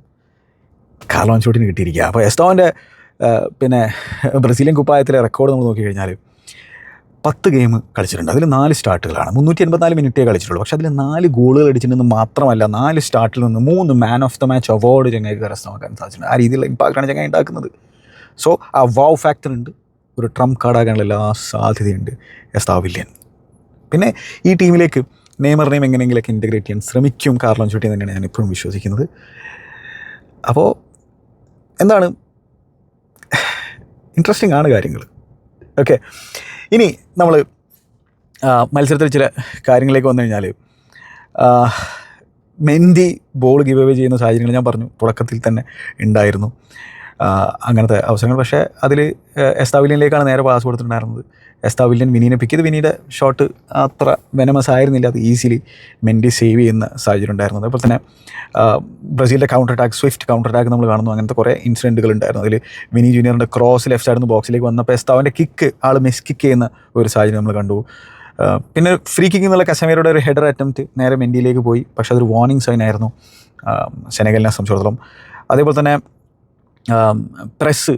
കാർലോൻ ഷോട്ടിന് കിട്ടിയിരിക്കുക അപ്പോൾ എസ്തോവിന്റെ പിന്നെ ബ്രസീലിയൻ കുപ്പായത്തിലെ റെക്കോർഡ് നമ്മൾ നോക്കിക്കഴിഞ്ഞാൽ പത്ത് ഗെയിം കളിച്ചിട്ടുണ്ട്. അതിൽ നാല് സ്റ്റാർട്ടുകളാണ് മുന്നൂറ്റി എൺപത്തിനാല് മിനിറ്റേ കളിച്ചിട്ടുള്ളൂ. പക്ഷേ അതിൽ നാല് ഗോളുകൾ അടിച്ചിട്ടുണ്ടെന്ന് മാത്രമല്ല നാല് സ്റ്റാർട്ടിൽ നിന്ന് മൂന്ന് man of the match award ചങ്ങായിക്ക് കരസ്ഥമാക്കാൻ സാധിച്ചിട്ടുണ്ട്. ആ രീതിയിലുള്ള ഇമ്പാക്റ്റാണ് ചങ്ങായി ഉണ്ടാക്കുന്നത്. സോ ആ വാവ് ഫാക്ടർ ഉണ്ട്. ഒരു ട്രംപ് കാർഡാകാനുള്ള എല്ലാ സാധ്യതയുണ്ട്. എസ്താവില്യൻ. പിന്നെ ഈ ടീമിലേക്ക് നെയ്മറിനെയും എങ്ങനെയെങ്കിലൊക്കെ ഇന്റഗ്രേറ്റ് ചെയ്യാൻ ശ്രമിക്കും. കാർലോൺ ചുട്ടി തന്നെയാണ് ഞാൻ ഇപ്പോഴും വിശ്വസിക്കുന്നത്. അപ്പോൾ എന്താണ്? ഇൻട്രസ്റ്റിംഗ് ആണ് കാര്യങ്ങൾ ഓക്കെ ഇനി നമ്മൾ മത്സരത്തിൽ ചില കാര്യങ്ങളിലേക്ക് വന്നു കഴിഞ്ഞാൽ മെന്തി ബോൾ ഗിവ് അവേ ചെയ്യുന്ന സാഹചര്യങ്ങൾ ഞാൻ പറഞ്ഞു തുടക്കത്തിൽ തന്നെ ഉണ്ടായിരുന്നു. അങ്ങനത്തെ അവസരങ്ങൾ. പക്ഷേ അതിൽ എസ്താവിലിയനിലേക്കാണ് നേരെ പാസ് കൊടുത്തിട്ടുണ്ടായിരുന്നത്. എസ്താവില്യൻ വിനീനെ പിക്ക് ചെയ്ത് വിനീയുടെ ഷോട്ട് അത്ര വെനമസ് ആയിരുന്നില്ല. അത് ഈസിലി മെൻഡി സേവ് ചെയ്യുന്ന സാഹചര്യം ഉണ്ടായിരുന്നു. അതേപോലെ തന്നെ ബ്രസീലിന്റെ counter attack swift counter attack നമ്മൾ കാണുന്നു. അങ്ങനത്തെ കുറേ ഇൻസിഡന്റുകൾ ഉണ്ടായിരുന്നു. അതിൽ വിനി ജൂനിയറിന്റെ ക്രോസ് ലെഫ്റ്റ് സൈഡിൽ നിന്ന് ബോക്സിലേക്ക് വന്നപ്പോൾ എസ്താവിന്റെ കിക്ക് ആൾ മിസ് കിക്ക് ചെയ്യുന്ന ഒരു സാഹചര്യം നമ്മൾ കണ്ടു. പിന്നെ ഫ്രീ കിക്ക് എന്നുള്ള കസമേരയുടെ ഒരു ഹെഡർ അറ്റംപ്റ്റ് നേരെ മെൻഡിയിലേക്ക് പോയി. പക്ഷേ അതൊരു വാർണിംഗ് സൈൻ ആയിരുന്നു. സെനഗലിനെ സംബന്ധിച്ചിടത്തോളം. അതേപോലെ തന്നെ പ്രസ്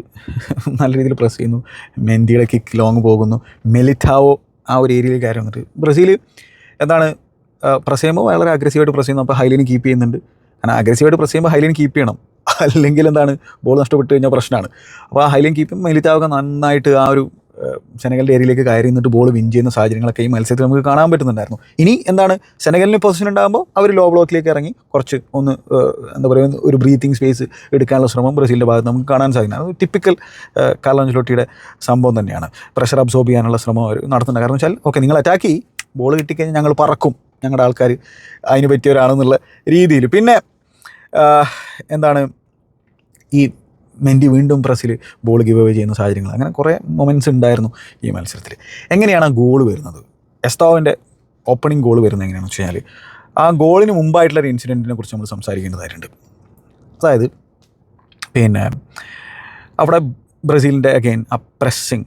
നല്ല രീതിയിൽ പ്രസ് ചെയ്യുന്നു. മെൻഡിയുടെ കിക്ക് ലോങ് പോകുന്നു. മെലിറ്റാവോ ആ ഒരു ഏരിയയിൽ കയറി വന്നിട്ട് ബ്രസീൽ എന്താണ് പ്രസ് ചെയ്യുമ്പോൾ വളരെ അഗ്രസീവായിട്ട് പ്രസ് ചെയ്യുന്നു. അപ്പോൾ ഹൈലൈൻ കീപ്പ് ചെയ്യുന്നുണ്ട്. കാരണം അഗ്രസീവായിട്ട് പ്രസ് ചെയ്യുമ്പോൾ ഹൈലൈൻ കീപ്പ് ചെയ്യണം. അല്ലെങ്കിൽ എന്താണ് ബോൾ നഷ്ടപ്പെട്ട് കഴിഞ്ഞാൽ പ്രശ്നമാണ്. അപ്പോൾ ആ ഹൈലൈൻ കീപ്പും മെലിറ്റാവൊക്കെ നന്നായിട്ട് ആ ഒരു സെനഗലിന്റെ ഏരിയയിലേക്ക് കയറി നിന്നിട്ട് ബോൾ വിൻ ചെയ്യുന്ന സാഹചര്യങ്ങളൊക്കെ ഈ മത്സരത്തിൽ നമുക്ക് കാണാൻ പറ്റുന്നുണ്ടായിരുന്നു. ഇനി എന്താണ്? സെനഗലിന് പൊസിഷൻ ഉണ്ടാകുമ്പോൾ അവർ ലോ ബ്ലോക്കിലേക്ക് ഇറങ്ങി കുറച്ച് ഒന്ന് എന്താ പറയുക ഒരു ബ്രീത്തിങ് സ്പേസ് എടുക്കാനുള്ള ശ്രമം ബ്രസീലിന്റെ ഭാഗത്ത് നമുക്ക് കാണാൻ സാധിക്കുന്നത് അത് ടിപ്പിക്കൽ കാർലോഞ്ചലോട്ടിയുടെ സംഭവം തന്നെയാണ്. പ്രഷർ അബ്സോർബ് ചെയ്യാനുള്ള ശ്രമം അവർ നടത്തുന്നുണ്ട്. കാരണം വെച്ചാൽ ഓക്കെ നിങ്ങൾ അറ്റാക്ക് ചെയ്യും. ബോൾ കിട്ടിക്കഴിഞ്ഞാൽ ഞങ്ങൾ പറക്കും. ഞങ്ങളുടെ ആൾക്കാർ അതിന് പറ്റിയവരാണെന്നുള്ള രീതിയിൽ. പിന്നെ എന്താണ്? ഈ മെൻഡി വീണ്ടും പ്രസ്സിൽ ബോൾ ഗിവ് അവേ ചെയ്യുന്ന സാഹചര്യങ്ങൾ. അങ്ങനെ കുറേ മൊമെന്റ്സ് ഉണ്ടായിരുന്നു ഈ മത്സരത്തിൽ എങ്ങനെയാണ് ആ ഗോൾ വരുന്നത്? എസ്താവിന്റെ ഓപ്പണിംഗ് ഗോൾ വരുന്നത് എങ്ങനെയാണെന്ന് വെച്ച് കഴിഞ്ഞാൽ ആ ഗോളിന് മുമ്പായിട്ടുള്ള ഒരു ഇൻസിഡന്റിനെ കുറിച്ച് നമ്മൾ സംസാരിക്കേണ്ടതായിട്ടുണ്ട്. അതായത് പിന്നെ അവിടെ ബ്രസീലിന്റെ അഗെയിൻ ആ പ്രസ്സിങ്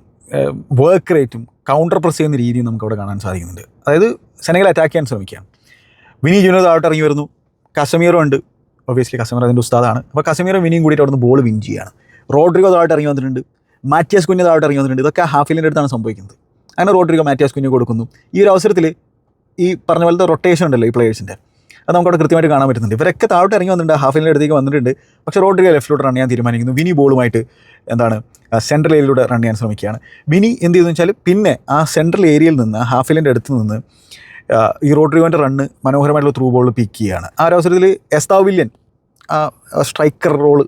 വർക്ക് റേറ്റും കൗണ്ടർ പ്രസ് ചെയ്യുന്ന രീതിയും നമുക്ക് അവിടെ കാണാൻ സാധിക്കുന്നുണ്ട്. അതായത് സെനഗൽ അറ്റാക്ക് ചെയ്യാൻ ശ്രമിക്കുകയാണ്. വിനി ജൂനിയർ താഴോട്ട് ഇറങ്ങി വരുന്നു. കശ്മീറും ഉണ്ട്. ഒബിയസ്ലി കസമീർ അതിന്റെ ഉസ്താദാണ്. അപ്പോൾ കസമീർ വിനിയും കൂടിയിട്ട് അവിടുന്ന് ബോൾ വിൻ ചെയ്യുകയാണ് റോഡ്രിഗോ താഴോട്ട് ഇറങ്ങി വന്നിട്ടുണ്ട്. മാറ്റിയാസ് കുഞ്ഞ് താഴോട്ട് ഇറങ്ങി വന്നിട്ടുണ്ട്. ഇതൊക്കെ ഹാഫിലിന്റെ അടുത്താണ് സംഭവിക്കുന്നത്. അങ്ങനെ റോഡ്രിഗോ മാറ്റിയാസ് കുഞ്ഞ് കൊടുക്കുന്നു. ഈ ഒരു അവസരത്തിൽ ഈ പറഞ്ഞ പോലത്തെ റൊട്ടേഷൻ ഉണ്ടല്ലോ ഈ പ്ലേയേഴ്സിന്റെ അത് നമുക്ക് അവിടെ കൃത്യമായിട്ട് കാണാൻ പറ്റുന്നുണ്ട്. ഇവരൊക്കെ താഴോട്ട് ഇറങ്ങി വന്നിട്ടുണ്ട്. ഹാഫിലിന്റെ അടുത്തേക്ക് വന്നിട്ടുണ്ട്. പക്ഷേ റോഡ്രിഗോ ലെഫ്റ്റിലോട്ട് റൺ ചെയ്യാൻ തീരുമാനിക്കുന്നു. വിനി ബോളുമായിട്ട് എന്താണ് സെൻട്രൽ ഏരിയയിലൂടെ റൺ ചെയ്യാൻ ശ്രമിക്കുകയാണ്. വിനി എന്ത് ചെയ്തെന്ന് വെച്ചാൽ പിന്നെ ആ സെൻട്രൽ ഏരിയയിൽ നിന്ന് ഹാഫിലിന്റെ അടുത്ത് നിന്ന് ഈ റോഡ്രിഗോന്റെ റണ്ണ് മനോഹരമായിട്ടുള്ള ത്രൂ ബോൾ പിക്ക് ചെയ്യുകയാണ്. ആ ഒരു അവസരത്തിൽ എസ്താവ് വില്യൻ ആ സ്ട്രൈക്കർ റോൾ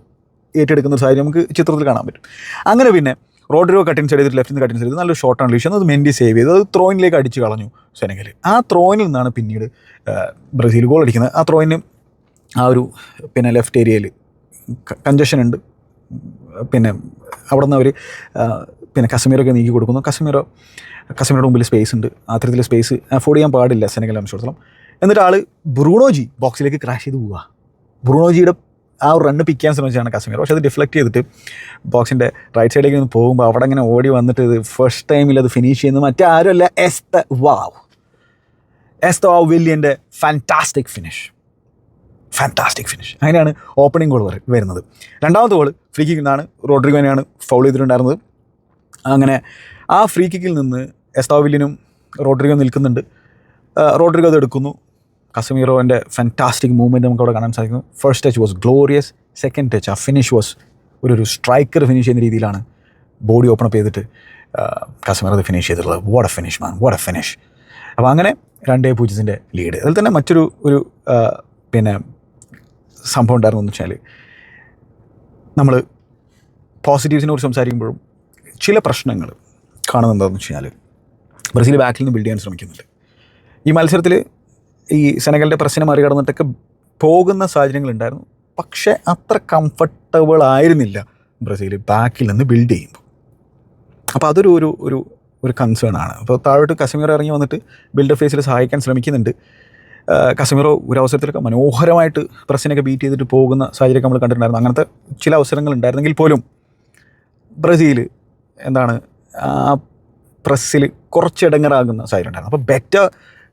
ഏറ്റെടുക്കുന്ന ഒരു സാഹചര്യം നമുക്ക് ചിത്രത്തിൽ കാണാൻ പറ്റും. അങ്ങനെ പിന്നെ കട്ടിൻ സൈഡ് ചെയ്തിട്ട് ലെഫ്റ്റിൽ നിന്ന് കട്ടിൻ സൈഡ് ചെയ്ത് ഷോർട്ട് ആണ്. ലീഷൻ അത് മെൻഡി സേവ് ചെയ്ത്. അത് ത്രോയിനിലേക്ക് അടിച്ച് കളഞ്ഞു സെനഗൽ ആ ത്രോയിനിൽ നിന്നാണ് പിന്നീട് ബ്രസീൽ ഗോൾ അടിക്കുന്നത്. ആ ത്രോയിന് ആ ഒരു പിന്നെ ലെഫ്റ്റ് ഏരിയയിൽ കഞ്ചഷൻ ഉണ്ട്. പിന്നെ അവിടെ നിന്ന് അവർ പിന്നെ കശ്മീരൊക്കെ നീക്കി കൊടുക്കുന്നു. കശ്മീരോ കശ്മീരുടെ മുമ്പിൽ സ്പേസ് ഉണ്ട്. അത്തരത്തിൽ സ്പേസ് അഫോർഡ് ചെയ്യാൻ പാടില്ല സെനഗൽ അനുസരിച്ചോളം എന്നിട്ട് ആൾ ബ്രൂണോജി ബോക്സിലേക്ക് ക്രാഷ് ചെയ്ത് പോവുക. ബ്രൂണോജിയുടെ ആ ഒരു റണ്ണ് പിക്ക് ചെയ്യാൻ ശ്രമിച്ചാണ് കശ്മീർ. പക്ഷേ അത് ഡിഫ്ലക്റ്റ് ചെയ്തിട്ട് ബോക്സിന്റെ റൈറ്റ് സൈഡിലേക്ക് നിന്ന് പോകുമ്പോൾ അവിടെ ഇങ്ങനെ ഓടി വന്നിട്ട് ഇത് ഫസ്റ്റ് ടൈമിൽ അത് ഫിനിഷ് ചെയ്യുന്നത് മറ്റാരുമല്ല the wow S the wow വില്യന്റെ ഫാന്റാസ്റ്റിക് ഫിനിഷ് ഫാന്റാസ്റ്റിക് ഫിനിഷ് അങ്ങനെയാണ് ഓപ്പണിംഗ് ഗോൾ വരുന്നത്. രണ്ടാമത്തെ ഗോൾ ഫ്രീ കിക്കിൽ നിന്നാണ് റോഡ്രിഗോനെയാണ് ഫൗൾ ചെയ്തിട്ടുണ്ടായിരുന്നത്. അങ്ങനെ ആ ഫ്രീ കിക്കിൽ നിന്ന് എസ്താവില്ലിനും റോഡ്രിഗോ നിൽക്കുന്നുണ്ട്. റോഡ്രിഗോ അത് എടുക്കുന്നു. കസമീറോന്റെ ഫാന്റാസ്റ്റിക് മൂവ്മെന്റ് നമുക്ക് അവിടെ കാണാൻ സാധിക്കുന്നു. First touch was glorious second touch ആ ഫിനിഷ് വാസ് ഒരു ഒരു സ്ട്രൈക്കർ ഫിനിഷ് ചെയ്യുന്ന രീതിയിലാണ് ബോഡി ഓപ്പൺ അപ്പ് ചെയ്തിട്ട് കസമീർ അത് ഫിനിഷ് ചെയ്തിട്ടുള്ളത്. What a finish man what a finish അപ്പോൾ അങ്ങനെ രണ്ടേ പൂജ്യത്തിന്റെ ലീഡ് അതിൽ തന്നെ മറ്റൊരു ഒരു പിന്നെ സംഭവം ഉണ്ടായിരുന്നു എന്ന് വെച്ചാൽ നമ്മൾ പോസിറ്റീവ്സിനെ കുറിച്ച് സംസാരിക്കുമ്പോഴും ചില പ്രശ്നങ്ങൾ കാണുന്നത് എന്ന് വെച്ച് കഴിഞ്ഞാൽ ബ്രസീൽ ബാക്കിൽ നിന്ന് ബിൽഡ് ചെയ്യാൻ ശ്രമിക്കുന്നുണ്ട്. ഈ മത്സരത്തിൽ ഈ സെനഗലിന്റെ പ്രശ്നം മറികടന്നിട്ടൊക്കെ പോകുന്ന സാഹചര്യങ്ങളുണ്ടായിരുന്നു. പക്ഷേ അത്ര കംഫർട്ടബിൾ ആയിരുന്നില്ല ബ്രസീൽ ബാക്കിൽ നിന്ന് ബിൽഡ് ചെയ്യുമ്പോൾ. അപ്പോൾ അതൊരു ഒരു ഒരു ഒരു കൺസേൺ ആണ്. അപ്പോൾ താഴോട്ട് കശ്മീർ ഇറങ്ങി വന്നിട്ട് ബിൽഡ് ഫേസിൽ സഹായിക്കാൻ ശ്രമിക്കുന്നുണ്ട്. കശ്മീറോ ഒരു അവസരത്തിലൊക്കെ മനോഹരമായിട്ട് പ്രസിനൊക്കെ ബീറ്റ് ചെയ്തിട്ട് പോകുന്ന സാഹചര്യമൊക്കെ നമ്മൾ കണ്ടിട്ടുണ്ടായിരുന്നു. അങ്ങനത്തെ ചില അവസരങ്ങൾ ഉണ്ടായിരുന്നെങ്കിൽ പോലും ബ്രസീൽ എന്താണ് ആ പ്രസ്സിൽ കുറച്ചിടങ്ങറാകുന്ന സാഹചര്യം ഉണ്ടായിരുന്നു. അപ്പോൾ ബെറ്റർ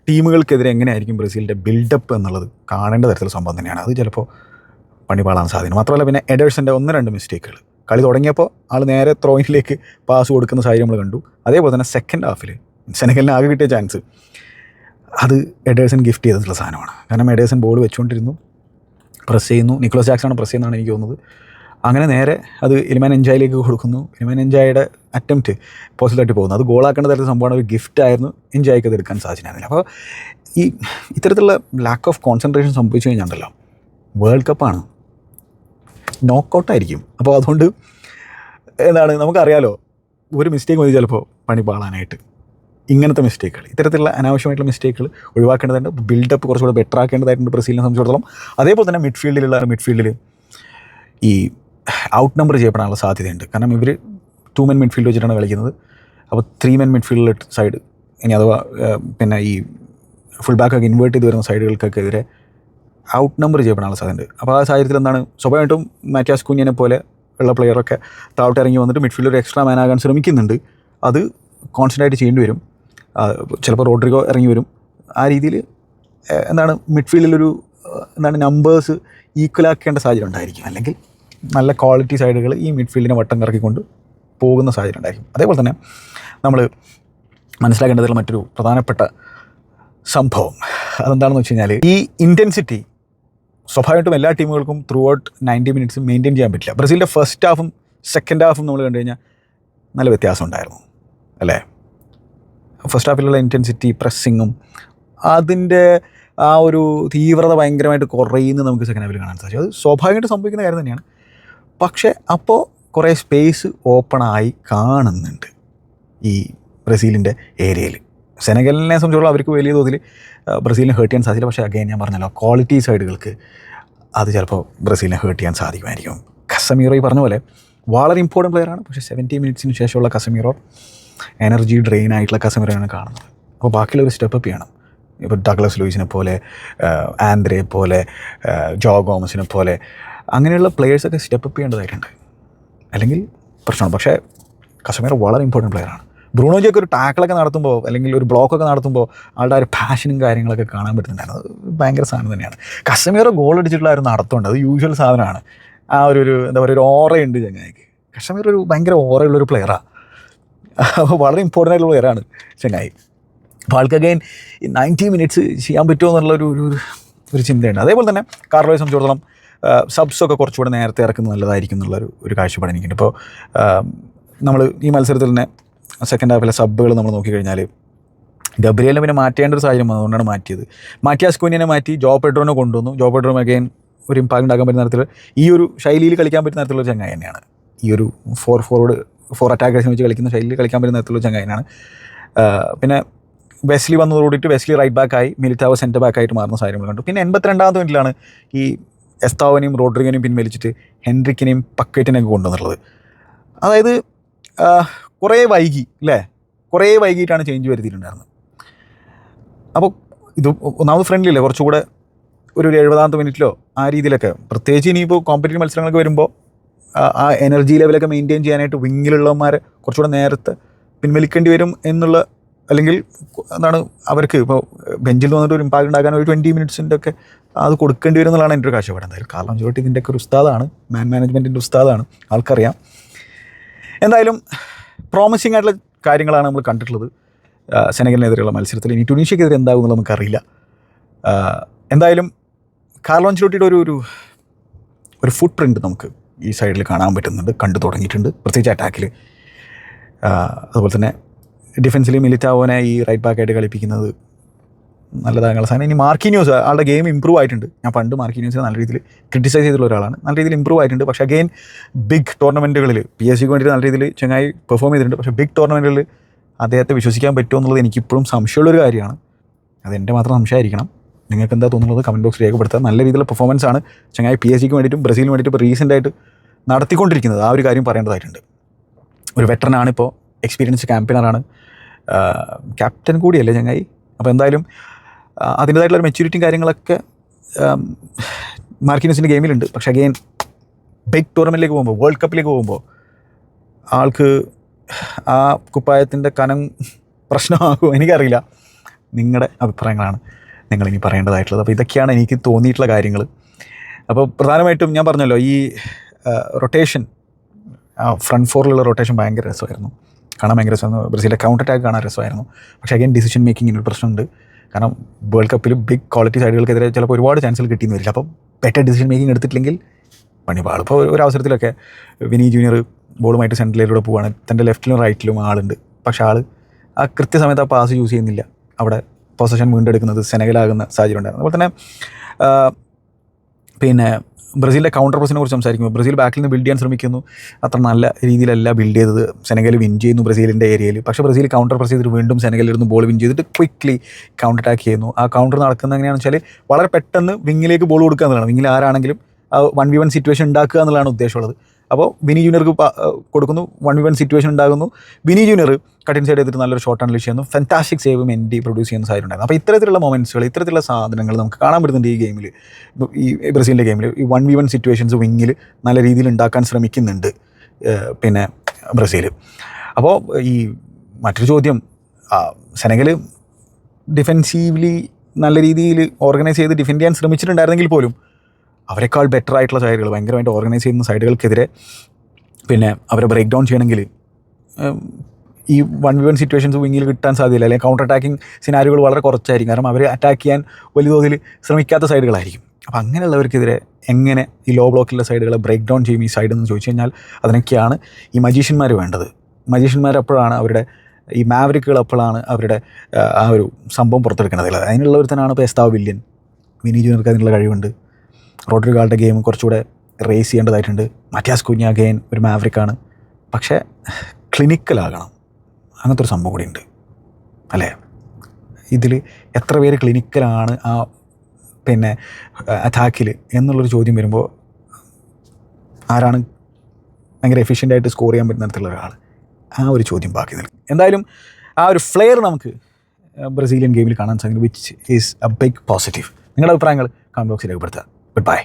ടീമുകൾക്കെതിരെ എങ്ങനെയായിരിക്കും ബ്രസീലിന്റെ ബിൽഡപ്പ് എന്നുള്ളത് കാണേണ്ട തരത്തിലുള്ള സംഭവം തന്നെയാണ്. അത് ചിലപ്പോൾ പണിപാളാൻ സാധ്യത മാത്രമല്ല പിന്നെ എഡേഴ്സിന്റെ ഒന്ന് രണ്ട് മിസ്റ്റേക്കുകൾ കളി തുടങ്ങിയപ്പോൾ ആൾ നേരെ ത്രോയിനിലേക്ക് പാസ് കൊടുക്കുന്ന സാഹചര്യം നമ്മൾ കണ്ടു. അതേപോലെ തന്നെ സെക്കൻഡ് ഹാഫിൽ സെനഗലിന് ആകെ കിട്ടിയ ചാൻസ് അത് എഡേഴ്സൺ ഗിഫ്റ്റ് ചെയ്തിട്ടുള്ള സാധനമാണ്. കാരണം എഡേഴ്സൺ ബോൾ വെച്ചുകൊണ്ടിരുന്നു പ്രസ് ചെയ്യുന്നു. നിക്കോളസ് ജാക്സൺ പ്രസ് ചെയ്യുന്നതാണ് എനിക്ക് തോന്നുന്നത്. അങ്ങനെ നേരെ അത് ഇലിമാൻ എൻജായിലേക്ക് കൊടുക്കുന്നു. ഇലിമാൻ എൻജായുടെ അറ്റംപ്റ്റ് പോസിബിളായിട്ട് പോകുന്നത് അത് ഗോളാക്കേണ്ട തരത്തിൽ സംഭവമാണ്. ഒരു ഗിഫ്റ്റ് ആയിരുന്നു. എൻജോയ്ക്ക് അത് എടുക്കാൻ സാധിച്ചിരുന്നില്ല. അപ്പോൾ ഈ ഇത്തരത്തിലുള്ള ലാക്ക് ഓഫ് കോൺസെൻട്രേഷൻ സംഭവിച്ചു കഴിഞ്ഞിട്ടുണ്ടല്ലോ വേൾഡ് കപ്പാണ് നോക്കൗട്ടായിരിക്കും അപ്പോൾ അതുകൊണ്ട് എന്താണ് നമുക്കറിയാലോ ഒരു മിസ്റ്റേക്ക് മതി ചിലപ്പോൾ പണി പാളാനായിട്ട്. ഇങ്ങനത്തെ മിസ്റ്റേക്കുകൾ ഇത്തരത്തിലുള്ള അനാവശ്യമായിട്ടുള്ള മിസ്റ്റേക്കുകൾ ഒഴിവാക്കേണ്ടതായിട്ട് ബിൽഡപ്പ് കുറച്ചുകൂടെ ബെറ്റർ ആക്കേണ്ടതായിട്ടുണ്ട് ബ്രസീലിനെ സംബന്ധിച്ചിടത്തോളം. അതേപോലെ തന്നെ മിഡ്ഫീൽഡിലുള്ള മിഡ്ഫീൽഡിൽ ഈ ഔട്ട് നമ്പർ ചെയ്യപ്പെടാനുള്ള സാധ്യതയുണ്ട്. കാരണം ഇവർ ടു മെൻ മിഡ്ഫീൽഡ് വെച്ചിട്ടാണ് കളിക്കുന്നത്. അപ്പോൾ ത്രീ മെൻ മിഡ്ഫീൽഡ് സൈഡ് ഇനി അഥവാ പിന്നെ ഈ ഫുൾ ബാക്കൊക്കെ ഇൻവേർട്ട് ചെയ്ത് വരുന്ന സൈഡുകൾക്കൊക്കെ എതിരെ ഔട്ട് നമ്പർ ചെയ്യപ്പെടാനുള്ള സാധ്യതയുണ്ട്. അപ്പോൾ ആ സാഹചര്യത്തിൽ എന്താണ്? സ്വാഭാവികമായിട്ടും മാറ്റാസ് കുഞ്ഞിനെ പോലെ ഉള്ള പ്ലെയറൊക്കെ താഴോട്ട് ഇറങ്ങി വന്നിട്ട് മിഡ്ഫീൽഡ് ഒരു എക്സ്ട്രാ മാൻ ആകാൻ ശ്രമിക്കുന്നുണ്ട്. അത് കോൺസ്റ്റന്റ് ആയിട്ട് ചെയ്യേണ്ടി വരും. ചിലപ്പോൾ റോഡ്രിഗോ ഇറങ്ങി വരും. ആ രീതിയിൽ എന്താണ് മിഡ്ഫീൽഡിലൊരു എന്താണ് നമ്പേഴ്സ് ഈക്വലാക്കേണ്ട സാഹചര്യം ഉണ്ടായിരിക്കും. അല്ലെങ്കിൽ നല്ല ക്വാളിറ്റി സൈഡുകൾ ഈ മിഡ്ഫീൽഡിനെ വട്ടം കറക്കിക്കൊണ്ട് പോകുന്ന സാഹചര്യം ഉണ്ടായിരിക്കും അതേപോലെ തന്നെ നമ്മൾ മനസ്സിലാക്കേണ്ടതിൽ മറ്റൊരു പ്രധാനപ്പെട്ട സംഭവം. അതെന്താണെന്ന് വെച്ച് കഴിഞ്ഞാൽ ഈ ഇന്റൻസിറ്റി സ്വാഭാവികമായിട്ടും എല്ലാ ടീമുകൾക്കും throughout ninety minutes maintain ചെയ്യാൻ പറ്റില്ല. ബ്രസീലിന്റെ ഫസ്റ്റ് ഹാഫും സെക്കൻഡ് ഹാഫും നമ്മൾ കണ്ടു കഴിഞ്ഞാൽ നല്ല വ്യത്യാസം ഉണ്ടായിരുന്നു. അല്ലേ? ഫസ്റ്റ് ഹാഫിലുള്ള ഇന്റൻസിറ്റി പ്രസ്സിങ്ങും അതിന്റെ ആ ഒരു തീവ്രത ഭയങ്കരമായിട്ട് കുറയുന്നത് നമുക്ക് സെക്കൻഡ് ഹാഫിൽ കാണാൻ സാധിച്ചു. അത് സ്വാഭാവികമായിട്ട് സംഭവിക്കുന്ന കാര്യം തന്നെയാണ്. പക്ഷേ അപ്പോൾ കുറേ സ്പേസ് ഓപ്പണായി കാണുന്നുണ്ട് ഈ ബ്രസീലിന്റെ ഏരിയയിൽ. സെനഗലിനെ സംബന്ധിച്ചോളം അവർക്ക് വലിയ തോതിൽ ബ്രസീലിനെ ഹേർട്ട് ചെയ്യാൻ സാധിച്ചില്ല. പക്ഷേ അഗൈൻ ഞാൻ പറഞ്ഞല്ലോ ക്വാളിറ്റി സൈഡുകൾക്ക് അത് ചിലപ്പോൾ ബ്രസീലിനെ ഹേർട്ട് ചെയ്യാൻ സാധിക്കുമായിരിക്കും. കസമീറോ ഈ പറഞ്ഞ പോലെ വളരെ ഇമ്പോർട്ടന്റ് പ്ലെയറാണ് പക്ഷേ സെവന്റി മിനിറ്റ്സിന് ശേഷമുള്ള കസമീറോ എനർജി ഡ്രെയിൻ ആയിട്ടുള്ള കസമീറോയാണ് കാണുന്നത്. അപ്പോൾ ബാക്കിയുള്ള ഒരു സ്റ്റെപ്പ് ചെയ്യണം. ഇപ്പോൾ ഡഗ്ലസ് ലൂയിസിനെ പോലെ ആന്ദ്രയെ പോലെ ജോ ഗോമസിനെ പോലെ അങ്ങനെയുള്ള പ്ലെയേഴ്സൊക്കെ സ്റ്റെപ്പ് ചെയ്യേണ്ടതായിട്ടുണ്ട്. അല്ലെങ്കിൽ പ്രശ്നമാണ്. പക്ഷേ കസമീർ വളരെ ഇമ്പോർട്ടന്റ് പ്ലെയറാണ് ബ്രൂണോജിയൊക്കെ ഒരു ടാക്കിളൊക്കെ നടത്തുമ്പോൾ അല്ലെങ്കിൽ ഒരു ബ്ലോക്കൊക്കെ നടത്തുമ്പോൾ ആളുടെ ഒരു പാഷനും കാര്യങ്ങളൊക്കെ കാണാൻ പറ്റുന്നുണ്ടായിരുന്നു അത് ഭയങ്കര സാധനം തന്നെയാണ്. കസമീർ ഗോൾ അടിച്ചിട്ടുള്ള ഒരു നടത്തമുണ്ട്. അത് യൂഷ്വൽ സാധനമാണ്. ആ ഒരു ഒരു എന്താ പറയുക ഒരു ഓറയുണ്ട് ചങ്ങായിക്ക്. കശ്മീർ ഒരു ഭയങ്കര ഓറയുള്ളൊരു പ്ലെയറാണ് അപ്പോൾ വളരെ ഇമ്പോർട്ടന്റ് ആയിട്ടുള്ള പ്ലെയറാണ് ചങ്ങായി. അപ്പോൾ ആൾക്ക് അഗൈൻ നയന്റി മിനിറ്റ്സ് ചെയ്യാൻ പറ്റുമോ എന്നുള്ള ഒരു ഒരു ചിന്തയുണ്ട്. അതേപോലെ തന്നെ കാർലോയെ സംബന്ധിച്ചിടത്തോളം സബ്സൊക്കെ കുറച്ചുകൂടെ നേരത്തെ ഇറക്കുന്നത് നല്ലതായിരിക്കും എന്നുള്ളൊരു ഒരു കാഴ്ചപ്പാട് എനിക്കുണ്ട്. ഇപ്പോൾ നമ്മൾ ഈ മത്സരത്തിൽ തന്നെ സെക്കൻഡ് ഹാഫിലെ സബ്ബുകൾ നമ്മൾ നോക്കിക്കഴിഞ്ഞാൽ ഗബ്രിയലിനെ പിന്നെ മാറ്റേണ്ട ഒരു സാഹചര്യം അതുകൊണ്ടാണ് മാറ്റിയത്. മാറ്റിയാസ് കുഞ്ഞിനെ മാറ്റി ജോ പെഡ്രോനെ കൊണ്ടുവന്നു. ജോ പെഡ്രോ അഗൈൻ ഒരു ഇമ്പാക്ട് ഉണ്ടാക്കാൻ പറ്റുന്ന തരത്തിൽ ഈ ഒരു ശൈലിയിൽ കളിക്കാൻ പറ്റുന്ന തരത്തിലുള്ള ചങ്ങായി തന്നെയാണ്. ഈ ഒരു ഫോർ ഫോർവേഡ് ഫോർ അറ്റാക്കേഴ്സിനെ വെച്ച് കളിക്കുന്ന ശൈലിയിൽ കളിക്കാൻ പറ്റുന്ന തരത്തിലുള്ള ചങ്ങായി തന്നെയാണ്. പിന്നെ വെസ്ലി വന്നതോടുകൂടിയിട്ട് വെസ്ലി റൈറ്റ് ബാക്കായി മിലിറ്റാവ് സെന്റർ ബാക്കായിട്ട് മാറുന്ന സാഹചര്യങ്ങൾ കണ്ടു. പിന്നെ എൺപത്തിരണ്ടാമത്തെ മിനിറ്റിലാണ് ഈ എസ്താവനെയും റോഡ്രിഗനെയും പിൻവലിച്ചിട്ട് ഹെൻറിക്കിനെയും പക്കറ്റിനെയൊക്കെ കൊണ്ടുവന്നുള്ളത് അതായത് കുറേ വൈകി അല്ലേ? കുറേ വൈകിട്ടാണ് ചേഞ്ച് വരുത്തിയിട്ടുണ്ടായിരുന്നത്. അപ്പോൾ ഇത് ഒന്നാമത് ഫ്രണ്ട്ലി അല്ലേ? കുറച്ചുകൂടെ ഒരു എഴുപതാമത്തെ മിനിറ്റിലോ ആ രീതിയിലൊക്കെ. പ്രത്യേകിച്ച് ഇനിയിപ്പോൾ കോമ്പറ്റീവ് മത്സരങ്ങളൊക്കെ വരുമ്പോൾ ആ എനർജി ലെവലൊക്കെ മെയിന്റെയിൻ ചെയ്യാനായിട്ട് വിങ്ങിലുള്ളവന്മാരെ കുറച്ചുകൂടെ നേരത്തെ പിൻവലിക്കേണ്ടി വരും എന്നുള്ള അല്ലെങ്കിൽ എന്താണ് അവർക്ക് ഇപ്പോൾ ബെഞ്ചിൽ വന്നിട്ട് ഒരു ഇമ്പാക്റ്റ് ഉണ്ടാക്കാൻ ഒരു ട്വന്റി മിനിറ്റ്സിന്റെ ഒക്കെ അത് കൊടുക്കേണ്ടി വരും എന്നുള്ളതാണ് എന്റെ ഒരു കാഴ്ചപ്പാട്. എന്തായാലും കാരണം ചോട്ടി ഇതിന്റെയൊക്കെ ഒരു ഉസ്താദാണ്. മാൻ മാനേജ്മെന്റിന്റെ ഉസ്താദാണ്. ആൾക്കറിയാം. എന്തായാലും പ്രോമിസിംഗ് ആയിട്ടുള്ള കാര്യങ്ങളാണ് നമ്മൾ കണ്ടിട്ടുള്ളത്. സെനഗലിനെതിരെയുള്ള മത്സരത്തിൽ. ഇനി ടുണീഷ്യക്കെതിരെ എന്താകും എന്നുള്ളത് നമുക്കറിയില്ല എന്തായാലും കാർലോൺ ഒരു ഒരു ഒരു ഫുട് പ്രിന്റ് നമുക്ക് ഈ സൈഡിൽ കാണാൻ പറ്റുന്നുണ്ട്. കണ്ടു തുടങ്ങിയിട്ടുണ്ട്. പ്രത്യേകിച്ച് അറ്റാക്കിൽ അതുപോലെ തന്നെ ഡിഫൻസിൽ മിലിറ്റാവോനെ ഈ റൈറ്റ് ബാക്കായിട്ട് കളിപ്പിക്കുന്നത് നല്ലതാകാനുള്ള സാധനം. ഇനി മാർക്കിന്യൂസ് ആളുടെ ഗെയിം ഇമ്പ്രൂവ് ആയിട്ടുണ്ട്. ഞാൻ പണ്ട് മാർക്കിന്യൂസിനെ നല്ല രീതിയിൽ ക്രിറ്റിസൈസ് ചെയ്തിട്ടുള്ള ഒരാളാണ്. നല്ല രീതിയിൽ ഇമ്പ്രൂവ് ആയിട്ടുണ്ട്. പക്ഷേ അഗെയിൻ ബിഗ് ടൂർണമെന്റുകളിൽ പി എസ് സിക്ക് വേണ്ടിയിട്ട് നല്ല രീതിയിൽ ചങ്ങായി പെർഫോം ചെയ്തിട്ടുണ്ട്. പക്ഷേ ബിഗ് ടൂർണമെന്റുകളിൽ അദ്ദേഹത്തെ വിശ്വസിക്കാൻ പറ്റുമോ എന്നുള്ളത് എനിക്കിപ്പോഴും സംശയമുള്ളൊരു കാര്യമാണ്. അതെന്റെ മാത്രം സംശയമായിരിക്കണം. നിങ്ങൾക്ക് എന്താ തോന്നുന്നത്? കമന്റ് ബോക്സ് രേഖപ്പെടുത്തുക നല്ല രീതിയിലുള്ള പെർഫോമൻസ് ആണ് ചങ്ങായി പി എസ് സിക്ക് വേണ്ടിയിട്ടും ബ്രസീലിന് വേണ്ടിയിട്ട് ഇപ്പോൾ റീസെന്റായിട്ട് നടത്തിക്കൊണ്ടിരിക്കുന്നത്. ആ ഒരു കാര്യം പറയേണ്ടതായിട്ടുണ്ട്. ഒരു വെറ്ററനാണ് ഇപ്പോൾ എക്സ്പീരിയൻസ് ക്യാമ്പയിനറാണ് ക്യാപ്റ്റൻ കൂടിയല്ലേ ചങ്ങായി? അപ്പോൾ എന്തായാലും അതിന്റേതായിട്ടുള്ള മെച്യൂരിറ്റിയും കാര്യങ്ങളൊക്കെ മാർക്കിനസിന്റെ ഗെയിമിലുണ്ട്. പക്ഷേ അഗെയിൻ ബിഗ് ടൂർണമെന്റിലേക്ക് പോകുമ്പോൾ വേൾഡ് കപ്പിലേക്ക് പോകുമ്പോൾ ആൾക്ക് ആ കുപ്പായത്തിന്റെ കനം പ്രശ്നമാകുമോ എനിക്കറിയില്ല. നിങ്ങളുടെ അഭിപ്രായങ്ങളാണ് നിങ്ങൾ ഇനി പറയേണ്ടതായിട്ടുള്ളത്. അപ്പോൾ ഇതൊക്കെയാണ് എനിക്ക് തോന്നിയിട്ടുള്ള കാര്യങ്ങൾ. അപ്പോൾ പ്രധാനമായിട്ടും ഞാൻ പറഞ്ഞല്ലോ ഈ റൊട്ടേഷൻ ഫ്രണ്ട് ഫോറിലുള്ള റൊട്ടേഷൻ ഭയങ്കര രസമായിരുന്നു. കാണാൻ ഭയങ്കര രസമായിരുന്നു. ബ്രസീലിലെ കൗണ്ടർ അറ്റാക്ക് കാണാൻ രസമായിരുന്നു. പക്ഷേ അഗൈൻ ഡിസിഷൻ മേക്കിങ്ങിന് ഒരു പ്രശ്നമുണ്ട്. കാരണം വേൾഡ് കപ്പിൽ ബിഗ് ക്വാളിറ്റി സൈഡുകൾക്കെതിരെ ചിലപ്പോൾ ഒരുപാട് ചാൻസുകൾ കിട്ടിയെന്ന് വരില്ല. അപ്പോൾ ബെറ്റർ ഡിസിഷൻ മേക്കിംഗ് എടുത്തിട്ടില്ലെങ്കിൽ പണിപാൾ ഇപ്പോൾ ഒരു അവസരത്തിലൊക്കെ വിനി ജൂനിയർ ബോളുമായിട്ട് സെന്ററിലൂടെ പോവാണ്. തന്റെ ലെഫ്റ്റിലും റൈറ്റിലും ആളുണ്ട്. പക്ഷേ ആൾ ആ കൃത്യസമയത്ത് ആ പാസ് യൂസ് ചെയ്യുന്നില്ല. അവിടെ പൊസഷൻ വീണ്ടെടുക്കുന്നത് സെനഗലാകുന്ന സാഹചര്യം ഉണ്ടായിരുന്നു. അതുപോലെ തന്നെ പിന്നെ ബ്രസീലിന്റെ കൗണ്ടർ പ്രസിനെ കുറിച്ച് സംസാരിക്കുമ്പോൾ ബ്രസീൽ ബാക്കിൽ നിന്ന് ബിൽഡ് ചെയ്യാൻ ശ്രമിക്കുന്നു. അത്ര നല്ല രീതിയിലല്ല ബിൽഡ് ചെയ്തത്. സെനഗൽ വിൻ ചെയ്യുന്നു ബ്രസീലിന്റെ ഏരിയയിൽ പക്ഷേ ബ്രസീൽ കൗണ്ടർ പ്രസ് ചെയ്തിട്ട് വീണ്ടും സെനഗലിരുന്ന് ബോൾ വിൻ ചെയ്തിട്ട് ക്വിക്ക്ലി കൗണ്ടർ അറ്റാക്ക് ചെയ്യുന്നു. ആ കൗണ്ടർ നടക്കുന്ന എങ്ങനെയാണെന്ന് വെച്ചാൽ വളരെ പെട്ടെന്ന് വിങ്ങിലേക്ക് ബോൾ കൊടുക്കുക എന്നുള്ളതാണ്. വിങ്ങിൽ ആരാണെങ്കിലും വൺ വി വൺ സിറ്റുവേഷൻ ഉണ്ടാക്കുക എന്നുള്ളതാണ് ഉദ്ദേശമുള്ളത്. അപ്പോൾ ബിനി ജൂനിയർക്ക് കൊടുക്കുന്നു. വൺ വൺ സിറ്റുവേഷൻ ഉണ്ടാകുന്നു. ബിനി ജൂനിയർ കട്ടിൻ സൈഡ് ചെയ്തിട്ട് നല്ലൊരു ഷോർട്ട് അൺലിഷ് ചെയ്യുന്നു. ഫാന്റാസ്റ്റിക് സേവും ഡി പ്രൊഡ്യൂസ് ചെയ്യുന്ന ഉണ്ടായിരുന്നു അപ്പോൾ ഇത്തരത്തിലുള്ള മൊമെന്റ്സുകൾ ഇത്തരത്തിലുള്ള സാധനങ്ങൾ നമുക്ക് കാണാൻ പറ്റുന്നുണ്ട് ഈ ഗെയിമിൽ ഈ ബ്രസീലിന്റെ ഗെയിമിൽ ഈ വൺ വി വൺ സിറ്റുവേഷൻസ് വിങ്ങിൽ നല്ല രീതിയിൽ ഉണ്ടാക്കാൻ ശ്രമിക്കുന്നുണ്ട് പിന്നെ ബ്രസീൽ അപ്പോൾ ഈ മറ്റൊരു ചോദ്യം സെനഗൽ ഡിഫെൻസീവ്ലി നല്ല രീതിയിൽ ഓർഗനൈസ് ചെയ്ത് ഡിഫെൻഡ് ചെയ്യാൻ ശ്രമിച്ചിട്ടുണ്ടായിരുന്നെങ്കിൽ പോലും അവരെക്കാൾ ബെറ്റർ ആയിട്ടുള്ള സൈഡുകൾ ഭയങ്കരമായിട്ട് ഓർഗനൈസ് ചെയ്യുന്ന സൈഡുകൾക്കെതിരെ പിന്നെ അവരെ ബ്രേക്ക് ഡൗൺ ചെയ്യണമെങ്കിൽ ഈ വൺ വി വൺ സിറ്റുവേഷൻസ് വിങ്ങിൽ കിട്ടാൻ സാധ്യതയില്ല. അല്ലെങ്കിൽ കൗണ്ടർ അറ്റാക്കിംഗ് സിനാരികൾ വളരെ കുറച്ചായിരിക്കും. കാരണം അവർ അറ്റാക്ക് ചെയ്യാൻ വലിയ തോതിൽ ശ്രമിക്കാത്ത സൈഡുകളായിരിക്കും അപ്പോൾ അങ്ങനെയുള്ളവർക്കെതിരെ എങ്ങനെ ഈ ലോ ബ്ലോക്കിലുള്ള സൈഡുകളെ ബ്രേക്ക് ഡൗൺ ചെയ്യും ഈ സൈഡ് എന്ന് ചോദിച്ചു കഴിഞ്ഞാൽ അതിനൊക്കെയാണ് ഈ മജീഷ്യന്മാർ വേണ്ടത്. മജീഷ്യന്മാർ അപ്പോഴാണ് അവരുടെ ഈ മാവരിക്കുകൾ അപ്പോഴാണ് അവരുടെ ആ, ഒരു സംഭവം പുറത്തെടുക്കുന്നത് അതിനുള്ള തന്നെയാണ് ഇപ്പോൾ എസ്താവ് വില്യൻ. വിനി ജൂനിയർക്ക് അതിനുള്ള കഴിവുണ്ട്. റോഡ്രിഗാളുടെ ഗെയിം കുറച്ചുകൂടെ റേസ് ചെയ്യേണ്ടതായിട്ടുണ്ട്. മറ്റാസ് കുഞ്ഞ ഗെയിൻ ഒരു മാവറിക്കാണ് പക്ഷേ ക്ലിനിക്കലാകണം അങ്ങനത്തെ ഒരു സംഭവം കൂടി ഉണ്ട് അല്ലേ? ഇതിൽ എത്ര പേര് ക്ലിനിക്കലാണ് ആ പിന്നെ അറ്റാക്കിൽ എന്നുള്ളൊരു ചോദ്യം വരുമ്പോൾ ആരാണ് ഭയങ്കര എഫിഷ്യന്റായിട്ട് സ്കോർ ചെയ്യാൻ പറ്റുന്ന തരത്തിലുള്ള ഒരാൾ ആ ഒരു ചോദ്യം ബാക്കി നിൽക്കും. എന്തായാലും ആ ഒരു ഫ്ലെയർ നമുക്ക് ബ്രസീലിയൻ ഗെയിമിൽ കാണാൻ സാധിക്കും which is a big positive നിങ്ങളുടെ അഭിപ്രായങ്ങൾ കമന്റ് ബോക്സിൽ രേഖപ്പെടുത്തുക. Good bye